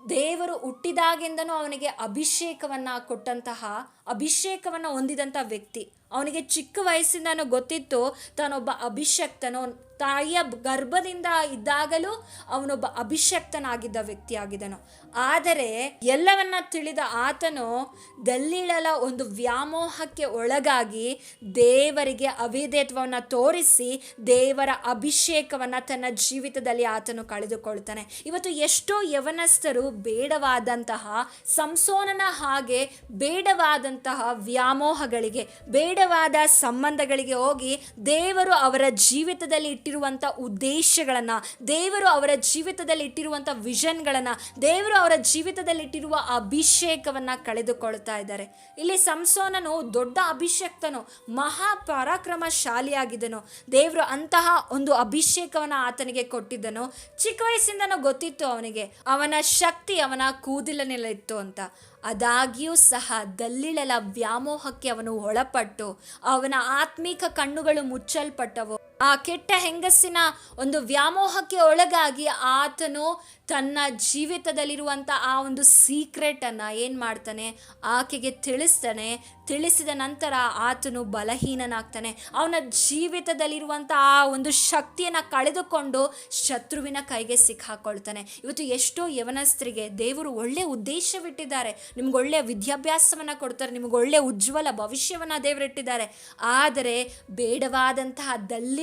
ದೇವರು ಹುಟ್ಟಿದಾಗಿಂದನೂ ಅವನಿಗೆ ಅಭಿಷೇಕವನ್ನು ಕೊಟ್ಟಂತಹ, ಅಭಿಷೇಕವನ್ನು ಹೊಂದಿದಂಥ ವ್ಯಕ್ತಿ. ಅವನಿಗೆ ಚಿಕ್ಕ ವಯಸ್ಸಿಂದನೂ ಗೊತ್ತಿತ್ತು, ತಾನೊಬ್ಬ ಅಭಿಷಕ್ತನು. ತಾಯಿಯ ಗರ್ಭದಿಂದ ಇದ್ದಾಗಲೂ ಅವನೊಬ್ಬ ಅಭಿಷಕ್ತನಾಗಿದ್ದ ವ್ಯಕ್ತಿಯಾಗಿದ್ದನು. ಆದರೆ ಎಲ್ಲವನ್ನ ತಿಳಿದ ಆತನು ದಲ್ಲಿಳಲ ಒಂದು ವ್ಯಾಮೋಹಕ್ಕೆ ಒಳಗಾಗಿ ದೇವರಿಗೆ ಅವಿದೇತ್ವವನ್ನು ತೋರಿಸಿ ದೇವರ ಅಭಿಷೇಕವನ್ನು ತನ್ನ ಜೀವಿತದಲ್ಲಿ ಆತನು ಕಳೆದುಕೊಳ್ತಾನೆ. ಇವತ್ತು ಎಷ್ಟೋ ಯವನಸ್ಥರು ಬೇಡವಾದಂತಹ, ಸಂಸೋನನ ಹಾಗೆ ಬೇಡವಾದಂತಹ ವ್ಯಾಮೋಹಗಳಿಗೆ, ಬೇಡವಾದ ಸಂಬಂಧಗಳಿಗೆ ಹೋಗಿ ದೇವರು ಅವರ ಜೀವಿತದಲ್ಲಿ ಇಟ್ಟಿರುವಂಥ ಉದ್ದೇಶಗಳನ್ನು, ದೇವರು ಅವರ ಜೀವಿತದಲ್ಲಿ ಇಟ್ಟಿರುವಂಥ ವಿಷನ್ಗಳನ್ನು ದೇವರು ಅವರ ಜೀವಿತದಲ್ಲಿಟ್ಟಿರುವ ಅಭಿಷೇಕವನ್ನು ಕಳೆದುಕೊಳ್ತಾ ಇದ್ದಾರೆ. ಇಲ್ಲಿ ಸಂಸೋನನು ದೊಡ್ಡ ಅಭಿಷೇಕ್ತನು ಮಹಾಪರಾಕ್ರಮಶಾಲಿಯಾಗಿದ್ದನು ದೇವರು ಅಂತಹ ಒಂದು ಅಭಿಷೇಕವನ್ನು ಆತನಿಗೆ ಕೊಟ್ಟಿದ್ದನು. ಚಿಕ್ಕ ವಯಸ್ಸಿಂದನೂ ಗೊತ್ತಿತ್ತು ಅವನಿಗೆ. ಅವನ ಶಕ್ತಿ ಅವನ ಕೂದಲಿನಲ್ಲಿತ್ತು ಅಂತ. ಅದಾಗಿಯೂ ಸಹ ದಲ್ಲಿಳಲ ವ್ಯಾಮೋಹಕ್ಕೆ ಅವನು ಒಳಪಟ್ಟು, ಅವನ ಆತ್ಮೀಕ ಕಣ್ಣುಗಳು ಮುಚ್ಚಲ್ಪಟ್ಟವು. ಆ ಕೆಟ್ಟ ಹೆಂಗಸಿನ ಒಂದು ವ್ಯಾಮೋಹಕ್ಕೆ ಒಳಗಾಗಿ ಆತನು ತನ್ನ ಜೀವಿತದಲ್ಲಿರುವಂಥ ಆ ಒಂದು ಸೀಕ್ರೆಟನ್ನು ಏನು ಮಾಡ್ತಾನೆ? ಆಕೆಗೆ ತಿಳಿಸ್ತಾನೆ. ತಿಳಿಸಿದ ನಂತರ ಆತನು ಬಲಹೀನನಾಗ್ತಾನೆ. ಅವನ ಜೀವಿತದಲ್ಲಿರುವಂಥ ಆ ಒಂದು ಶಕ್ತಿಯನ್ನು ಕಳೆದುಕೊಂಡು ಶತ್ರುವಿನ ಕೈಗೆ ಸಿಕ್ಕಾಕೊಳ್ತಾನೆ. ಇವತ್ತು ಎಷ್ಟೋ ಯವನಸ್ತ್ರಿಗೆ ದೇವರು ಒಳ್ಳೆ ಉದ್ದೇಶವಿಟ್ಟಿದ್ದಾರೆ. ನಿಮ್ಗೆ ಒಳ್ಳೆಯ ವಿದ್ಯಾಭ್ಯಾಸವನ್ನು ಕೊಡ್ತಾರೆ. ನಿಮ್ಗೆ ಒಳ್ಳೆಯ ಉಜ್ವಲ ಭವಿಷ್ಯವನ್ನು ದೇವರಿಟ್ಟಿದ್ದಾರೆ. ಆದರೆ ಬೇಡವಾದಂತಹ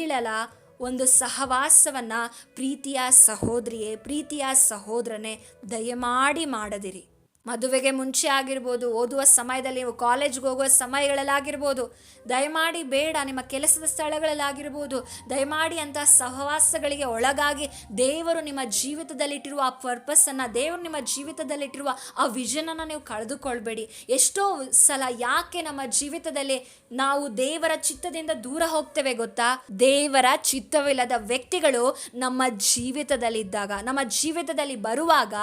ದಲ್ಲಿಳಲ ಒಂದು ಸಹವಾಸವನ್ನು ಪ್ರೀತಿಯ ಸಹೋದರಿಯೇ ಪ್ರೀತಿಯ ಸಹೋದರನೇ ದಯಮಾಡಿ ಮಾಡದಿರಿ. ಮದುವೆಗೆ ಮುಂಚೆ ಆಗಿರ್ಬೋದು, ಓದುವ ಸಮಯದಲ್ಲಿ ನೀವು ಕಾಲೇಜ್ಗೆ ಹೋಗುವ ಸಮಯಗಳಲ್ಲಾಗಿರ್ಬೋದು, ದಯಮಾಡಿ ಬೇಡ ನಿಮ್ಮ ಕೆಲಸದ ಸ್ಥಳಗಳಲ್ಲಾಗಿರ್ಬೋದು, ದಯಮಾಡಿ ಅಂತಹ ಸಹವಾಸಗಳಿಗೆ ಒಳಗಾಗಿ ದೇವರು ನಿಮ್ಮ ಜೀವಿತದಲ್ಲಿಟ್ಟಿರುವ ಆ ಪರ್ಪಸನ್ನು ದೇವರು ನಿಮ್ಮ ಜೀವಿತದಲ್ಲಿಟ್ಟಿರುವ ಆ ವಿಷನನ್ನು ನೀವು ಕಳೆದುಕೊಳ್ಬೇಡಿ. ಎಷ್ಟೋ ಸಲ ಯಾಕೆ ನಮ್ಮ ಜೀವಿತದಲ್ಲಿ ನಾವು ದೇವರ ಚಿತ್ತದಿಂದ ದೂರ ಹೋಗ್ತೇವೆ ಗೊತ್ತಾ? ದೇವರ ಚಿತ್ತವಿಲ್ಲದ ವ್ಯಕ್ತಿಗಳು ನಮ್ಮ ಜೀವಿತದಲ್ಲಿದ್ದಾಗ, ನಮ್ಮ ಜೀವಿತದಲ್ಲಿ ಬರುವಾಗ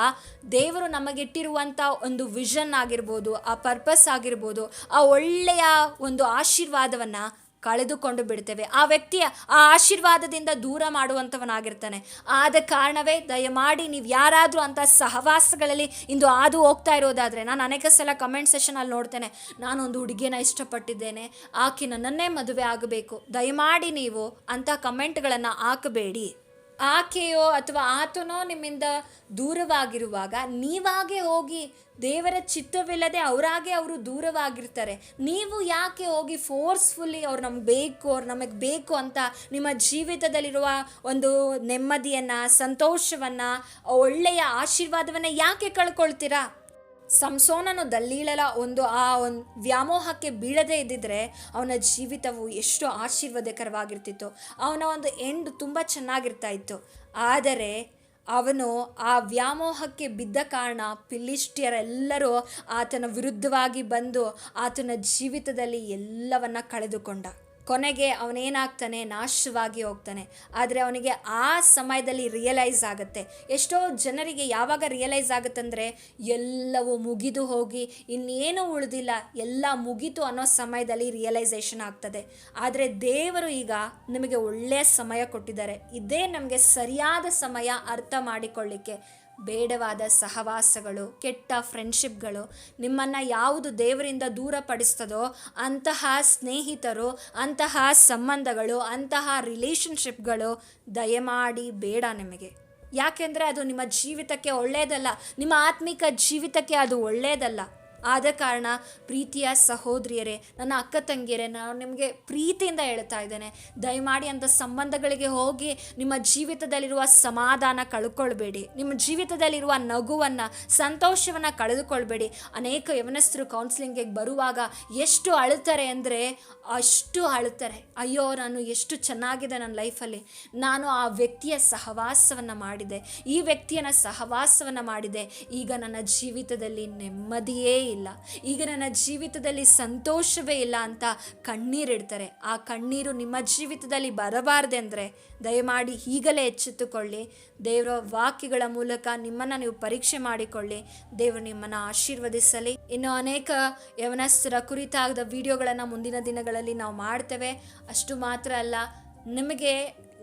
ದೇವರು ನಮಗಿಟ್ಟಿರುವಂಥ ಒಂದು ವಿಷನ್ ಆಗಿರ್ಬೋದು, ಆ ಪರ್ಪಸ್ ಆಗಿರ್ಬೋದು, ಆ ಒಳ್ಳೆಯ ಒಂದು ಆಶೀರ್ವಾದವನ್ನು ಕಳೆದುಕೊಂಡು ಬಿಡ್ತೇವೆ. ಆ ವ್ಯಕ್ತಿಯ ಆ ಆಶೀರ್ವಾದದಿಂದ ದೂರ ಮಾಡುವಂಥವನಾಗಿರ್ತಾನೆ ಆದ ಕಾರಣವೇ ದಯಮಾಡಿ ನೀವು ಯಾರಾದರೂ ಅಂಥ ಸಹವಾಸಗಳಲ್ಲಿ ಇಂದು ಹಾದು ಹೋಗ್ತಾ ಇರೋದಾದರೆ ನಾನು ಅನೇಕ ಸಲ ಕಮೆಂಟ್ ಸೆಷನಲ್ಲಿ ನೋಡ್ತೇನೆ. ನಾನೊಂದು ಹುಡುಗಿನ ಇಷ್ಟಪಟ್ಟಿದ್ದೇನೆ. ಆಕೆ ನನ್ನನ್ನೇ ಮದುವೆ ಆಗಬೇಕು. ದಯಮಾಡಿ ನೀವು ಅಂಥ ಕಮೆಂಟ್ಗಳನ್ನು ಹಾಕಬೇಡಿ. ಆಕೆಯೋ ಅಥವಾ ಆತನೋ ನಿಮ್ಮಿಂದ ದೂರವಾಗಿರುವಾಗ ನೀವಾಗೆ ಹೋಗಿ ದೇವರ ಚಿತ್ತವಿಲ್ಲದೆ ಅವರಾಗೆ ಅವರು ದೂರವಾಗಿರ್ತಾರೆ. ನೀವು ಯಾಕೆ ಹೋಗಿ ಫೋರ್ಸ್ಫುಲ್ಲಿ ಅವ್ರು ನಮ್ಗೆ ಬೇಕು, ಅವ್ರು ನಮಗೆ ಬೇಕು ಅಂತ ನಿಮ್ಮ ಜೀವಿತದಲ್ಲಿರುವ ಒಂದು ನೆಮ್ಮದಿಯನ್ನು, ಸಂತೋಷವನ್ನು, ಒಳ್ಳೆಯ ಆಶೀರ್ವಾದವನ್ನು ಯಾಕೆ ಕಳ್ಕೊಳ್ತೀರಾ? ಸಂಸೋನನು ದಲ್ಲೀಳಲ ಒಂದು ಆ ಒಂದು ವ್ಯಾಮೋಹಕ್ಕೆ ಬೀಳದೇ ಇದ್ದಿದ್ರೆ ಅವನ ಜೀವಿತವು ಎಷ್ಟು ಆಶೀರ್ವಾದಕರವಾಗಿರ್ತಿತ್ತು. ಅವನ ಒಂದು ಎಂಡ್ ತುಂಬ ಚೆನ್ನಾಗಿರ್ತಾ ಇತ್ತು. ಆದರೆ ಅವನು ಆ ವ್ಯಾಮೋಹಕ್ಕೆ ಬಿದ್ದ ಕಾರಣ ಪಿಲಿಷ್ಟಿಯರೆಲ್ಲರೂ ಆತನ ವಿರುದ್ಧವಾಗಿ ಬಂದು ಆತನ ಜೀವಿತದಲ್ಲಿ ಎಲ್ಲವನ್ನ ಕಳೆದುಕೊಂಡ. ಕೊನೆಗೆ ಅವನೇನಾಗ್ತಾನೆ? ನಾಶವಾಗಿ ಹೋಗ್ತಾನೆ. ಆದರೆ ಅವನಿಗೆ ಆ ಸಮಯದಲ್ಲಿ ರಿಯಲೈಸ್ ಆಗುತ್ತೆ. ಎಷ್ಟೋ ಜನರಿಗೆ ಯಾವಾಗ ರಿಯಲೈಸ್ ಆಗುತ್ತಂದರೆ, ಎಲ್ಲವೂ ಮುಗಿದು ಹೋಗಿ, ಇನ್ನೇನು ಉಳಿದಿಲ್ಲ, ಎಲ್ಲ ಮುಗಿತು ಅನ್ನೋ ಸಮಯದಲ್ಲಿ ರಿಯಲೈಸೇಷನ್ ಆಗ್ತದೆ. ಆದರೆ ದೇವರು ಈಗ ನಿಮಗೆ ಒಳ್ಳೆಯ ಸಮಯ ಕೊಟ್ಟಿದ್ದಾರೆ. ಇದೇ ನಮಗೆ ಸರಿಯಾದ ಸಮಯ ಅರ್ಥ ಮಾಡಿಕೊಳ್ಳಿಕ್ಕೆ. ಬೇಡವಾದ ಸಹವಾಸಗಳು, ಕೆಟ್ಟ ಫ್ರೆಂಡ್ಶಿಪ್ಗಳು ನಿಮ್ಮನ್ನು ಯಾವುದು ದೇವರಿಂದ ದೂರಪಡಿಸ್ತದೋ ಅಂತಹ ಸ್ನೇಹಿತರು, ಅಂತಹ ಸಂಬಂಧಗಳು, ಅಂತಹ ರಿಲೇಷನ್ಶಿಪ್ಗಳು ದಯಮಾಡಿ ಬೇಡ ನಿಮಗೆ. ಯಾಕೆಂದರೆ ಅದು ನಿಮ್ಮ ಜೀವಿತಕ್ಕೆ ಒಳ್ಳೆಯದಲ್ಲ ನಿಮ್ಮ ಆತ್ಮಿಕ ಜೀವಿತಕ್ಕೆ ಅದು ಒಳ್ಳೆಯದಲ್ಲ ಆದ ಕಾರಣ ಪ್ರೀತಿಯ ಸಹೋದರಿಯರೇ, ನನ್ನ ಅಕ್ಕ ತಂಗಿಯರೇ, ನಾನು ನಿಮಗೆ ಪ್ರೀತಿಯಿಂದ ಹೇಳ್ತಾ ಇದ್ದೇನೆ. ದಯಮಾಡಿ ಅಂಥ ಸಂಬಂಧಗಳಿಗೆ ಹೋಗಿ ನಿಮ್ಮ ಜೀವಿತದಲ್ಲಿರುವ ಸಮಾಧಾನ ಕಳ್ಕೊಳ್ಬೇಡಿ. ನಿಮ್ಮ ಜೀವಿತದಲ್ಲಿರುವ ನಗುವನ್ನು, ಸಂತೋಷವನ್ನು ಕಳೆದುಕೊಳ್ಬೇಡಿ. ಅನೇಕ ಯವನಸ್ಥರು ಕೌನ್ಸಿಲಿಂಗ್ಗೆ ಬರುವಾಗ ಎಷ್ಟು ಅಳುತ್ತಾರೆ ಅಂದರೆ ಅಷ್ಟು ಅಳುತ್ತಾರೆ. ಅಯ್ಯೋ, ನಾನು ಎಷ್ಟು ಚೆನ್ನಾಗಿದೆ ನನ್ನ ಲೈಫಲ್ಲಿ. ನಾನು ಆ ವ್ಯಕ್ತಿಯ ಸಹವಾಸವನ್ನು ಮಾಡಿದೆ. ಈ ವ್ಯಕ್ತಿಯನ್ನು ಸಹವಾಸವನ್ನು ಮಾಡಿದೆ. ಈಗ ನನ್ನ ಜೀವಿತದಲ್ಲಿ ನೆಮ್ಮದಿಯೇ ಇಲ್ಲ. ಈಗ ನನ್ನ ಜೀವಿತದಲ್ಲಿ ಸಂತೋಷವೇ ಇಲ್ಲ ಅಂತ ಕಣ್ಣೀರಿಡ್ತಾರೆ ಆ ಕಣ್ಣೀರು ನಿಮ್ಮ ಜೀವಿತದಲ್ಲಿ ಬರಬಾರ್ದೆಂದರೆ ದಯಮಾಡಿ ಈಗಲೇ ಎಚ್ಚೆತ್ತುಕೊಳ್ಳಿ. ದೇವರ ವಾಕ್ಯಗಳ ಮೂಲಕ ನಿಮ್ಮನ್ನು ನೀವು ಪರೀಕ್ಷೆ ಮಾಡಿಕೊಳ್ಳಿ. ದೇವರು ನಿಮ್ಮನ್ನು ಆಶೀರ್ವದಿಸಲಿ. ಇನ್ನು ಅನೇಕ ಯವನಸ್ಥರ ಕುರಿತಾದ ವಿಡಿಯೋಗಳನ್ನು ಮುಂದಿನ ದಿನಗಳಲ್ಲಿ ನಾವು ಮಾಡ್ತೇವೆ. ಅಷ್ಟು ಮಾತ್ರ ಅಲ್ಲ, ನಿಮಗೆ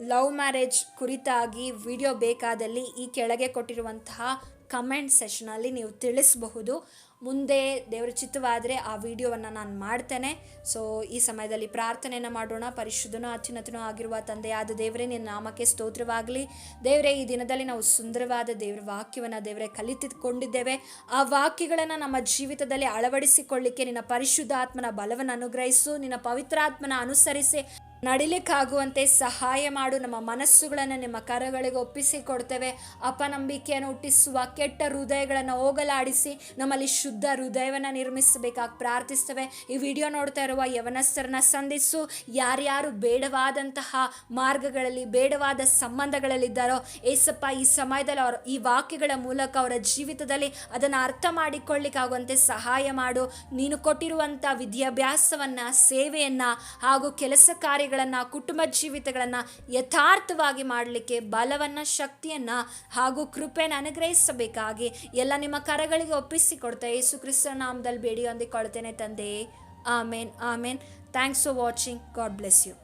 ಲವ್ ಮ್ಯಾರೇಜ್ ಕುರಿತಾಗಿ ವಿಡಿಯೋ ಬೇಕಾದಲ್ಲಿ ಈ ಕೆಳಗೆ ಕೊಟ್ಟಿರುವಂತಹ ಕಮೆಂಟ್ ಸೆಷನಲ್ಲಿ ನೀವು ತಿಳಿಸಬಹುದು. ಮುಂದೆ ದೇವರ ಚಿತ್ತವಾದರೆ ಆ ವಿಡಿಯೋವನ್ನು ನಾನು ಮಾಡ್ತೇನೆ. ಸೊ ಈ ಸಮಯದಲ್ಲಿ ಪ್ರಾರ್ಥನೆಯನ್ನು ಮಾಡೋಣ. ಪರಿಶುದ್ಧನೂ ಅತ್ಯುನ್ನತನೂ ಆಗಿರುವ ತಂದೆಯಾದ ದೇವರೇ, ನಿನ್ನ ನಾಮಕ್ಕೆ ಸ್ತೋತ್ರವಾಗಲಿ. ದೇವರೇ, ಈ ದಿನದಲ್ಲಿ ನಾವು ಸುಂದರವಾದ ದೇವರ ವಾಕ್ಯವನ್ನು ದೇವರೇ ಕಲಿತುಕೊಂಡಿದ್ದೇವೆ. ಆ ವಾಕ್ಯಗಳನ್ನು ನಮ್ಮ ಜೀವಿತದಲ್ಲಿ ಅಳವಡಿಸಿಕೊಳ್ಳಿಕ್ಕೆ ನಿನ್ನ ಪರಿಶುದ್ಧ ಆತ್ಮನ ಬಲವನ್ನು ಅನುಗ್ರಹಿಸು. ನಿನ್ನ ಪವಿತ್ರಾತ್ಮನ ಅನುಸರಿಸಿ. ನಡಿಲಿಕ್ಕಾಗುವಂತೆ ಸಹಾಯ ಮಾಡು. ನಮ್ಮ ಮನಸ್ಸುಗಳನ್ನು ನಿಮ್ಮ ಕರಗಳಿಗೆ ಒಪ್ಪಿಸಿ ಕೊಡ್ತೇವೆ ಅಪನಂಬಿಕೆಯನ್ನು ಹುಟ್ಟಿಸುವ ಕೆಟ್ಟ ಹೃದಯಗಳನ್ನು ಹೋಗಲಾಡಿಸಿ ನಮ್ಮಲ್ಲಿ ಶುದ್ಧ ಹೃದಯವನ್ನು ನಿರ್ಮಿಸಬೇಕಾಗಿ ಪ್ರಾರ್ಥಿಸ್ತೇವೆ. ಈ ವಿಡಿಯೋ ನೋಡ್ತಾ ಇರುವ ಯವನಸ್ಥರನ್ನ ಸಂಧಿಸು. ಯಾರ್ಯಾರು ಬೇಡವಾದಂತಹ ಮಾರ್ಗಗಳಲ್ಲಿ, ಬೇಡವಾದ ಸಂಬಂಧಗಳಲ್ಲಿದ್ದಾರೋ, ಏಸಪ್ಪ, ಈ ಸಮಯದಲ್ಲಿ ಅವರು ಈ ವಾಕ್ಯಗಳ ಮೂಲಕ ಅವರ ಜೀವಿತದಲ್ಲಿ ಅದನ್ನು ಅರ್ಥ ಮಾಡಿಕೊಳ್ಳಿಕ್ಕಾಗುವಂತೆ ಸಹಾಯ ಮಾಡು. ನೀನು ಕೊಟ್ಟಿರುವಂಥ ವಿದ್ಯಾಭ್ಯಾಸವನ್ನು, ಸೇವೆಯನ್ನು ಹಾಗೂ ಕೆಲಸ ಕಾರ್ಯಗಳನ್ನು ಕುಟುಂಬ ಜೀವಿತಗಳನ್ನು ಯಥಾರ್ಥವಾಗಿ ಮಾಡಲಿಕ್ಕೆ ಬಲವನ್ನು, ಶಕ್ತಿಯನ್ನು ಹಾಗೂ ಕೃಪೆಯನ್ನು ಅನುಗ್ರಹಿಸಬೇಕಾಗಿ ಎಲ್ಲ ನಿಮ್ಮ ಕರಗಳಿಗೆ ಒಪ್ಪಿಸಿಕೊಡ್ತಾ ಯೇಸು ಕ್ರಿಸ್ತ ನಾಮದಲ್ಲಿ ಬೇಡಿ ಹೊಂದಿಕೊಳ್ತೇನೆ ತಂದೆಯೇ amen amen. Thanks for watching God bless you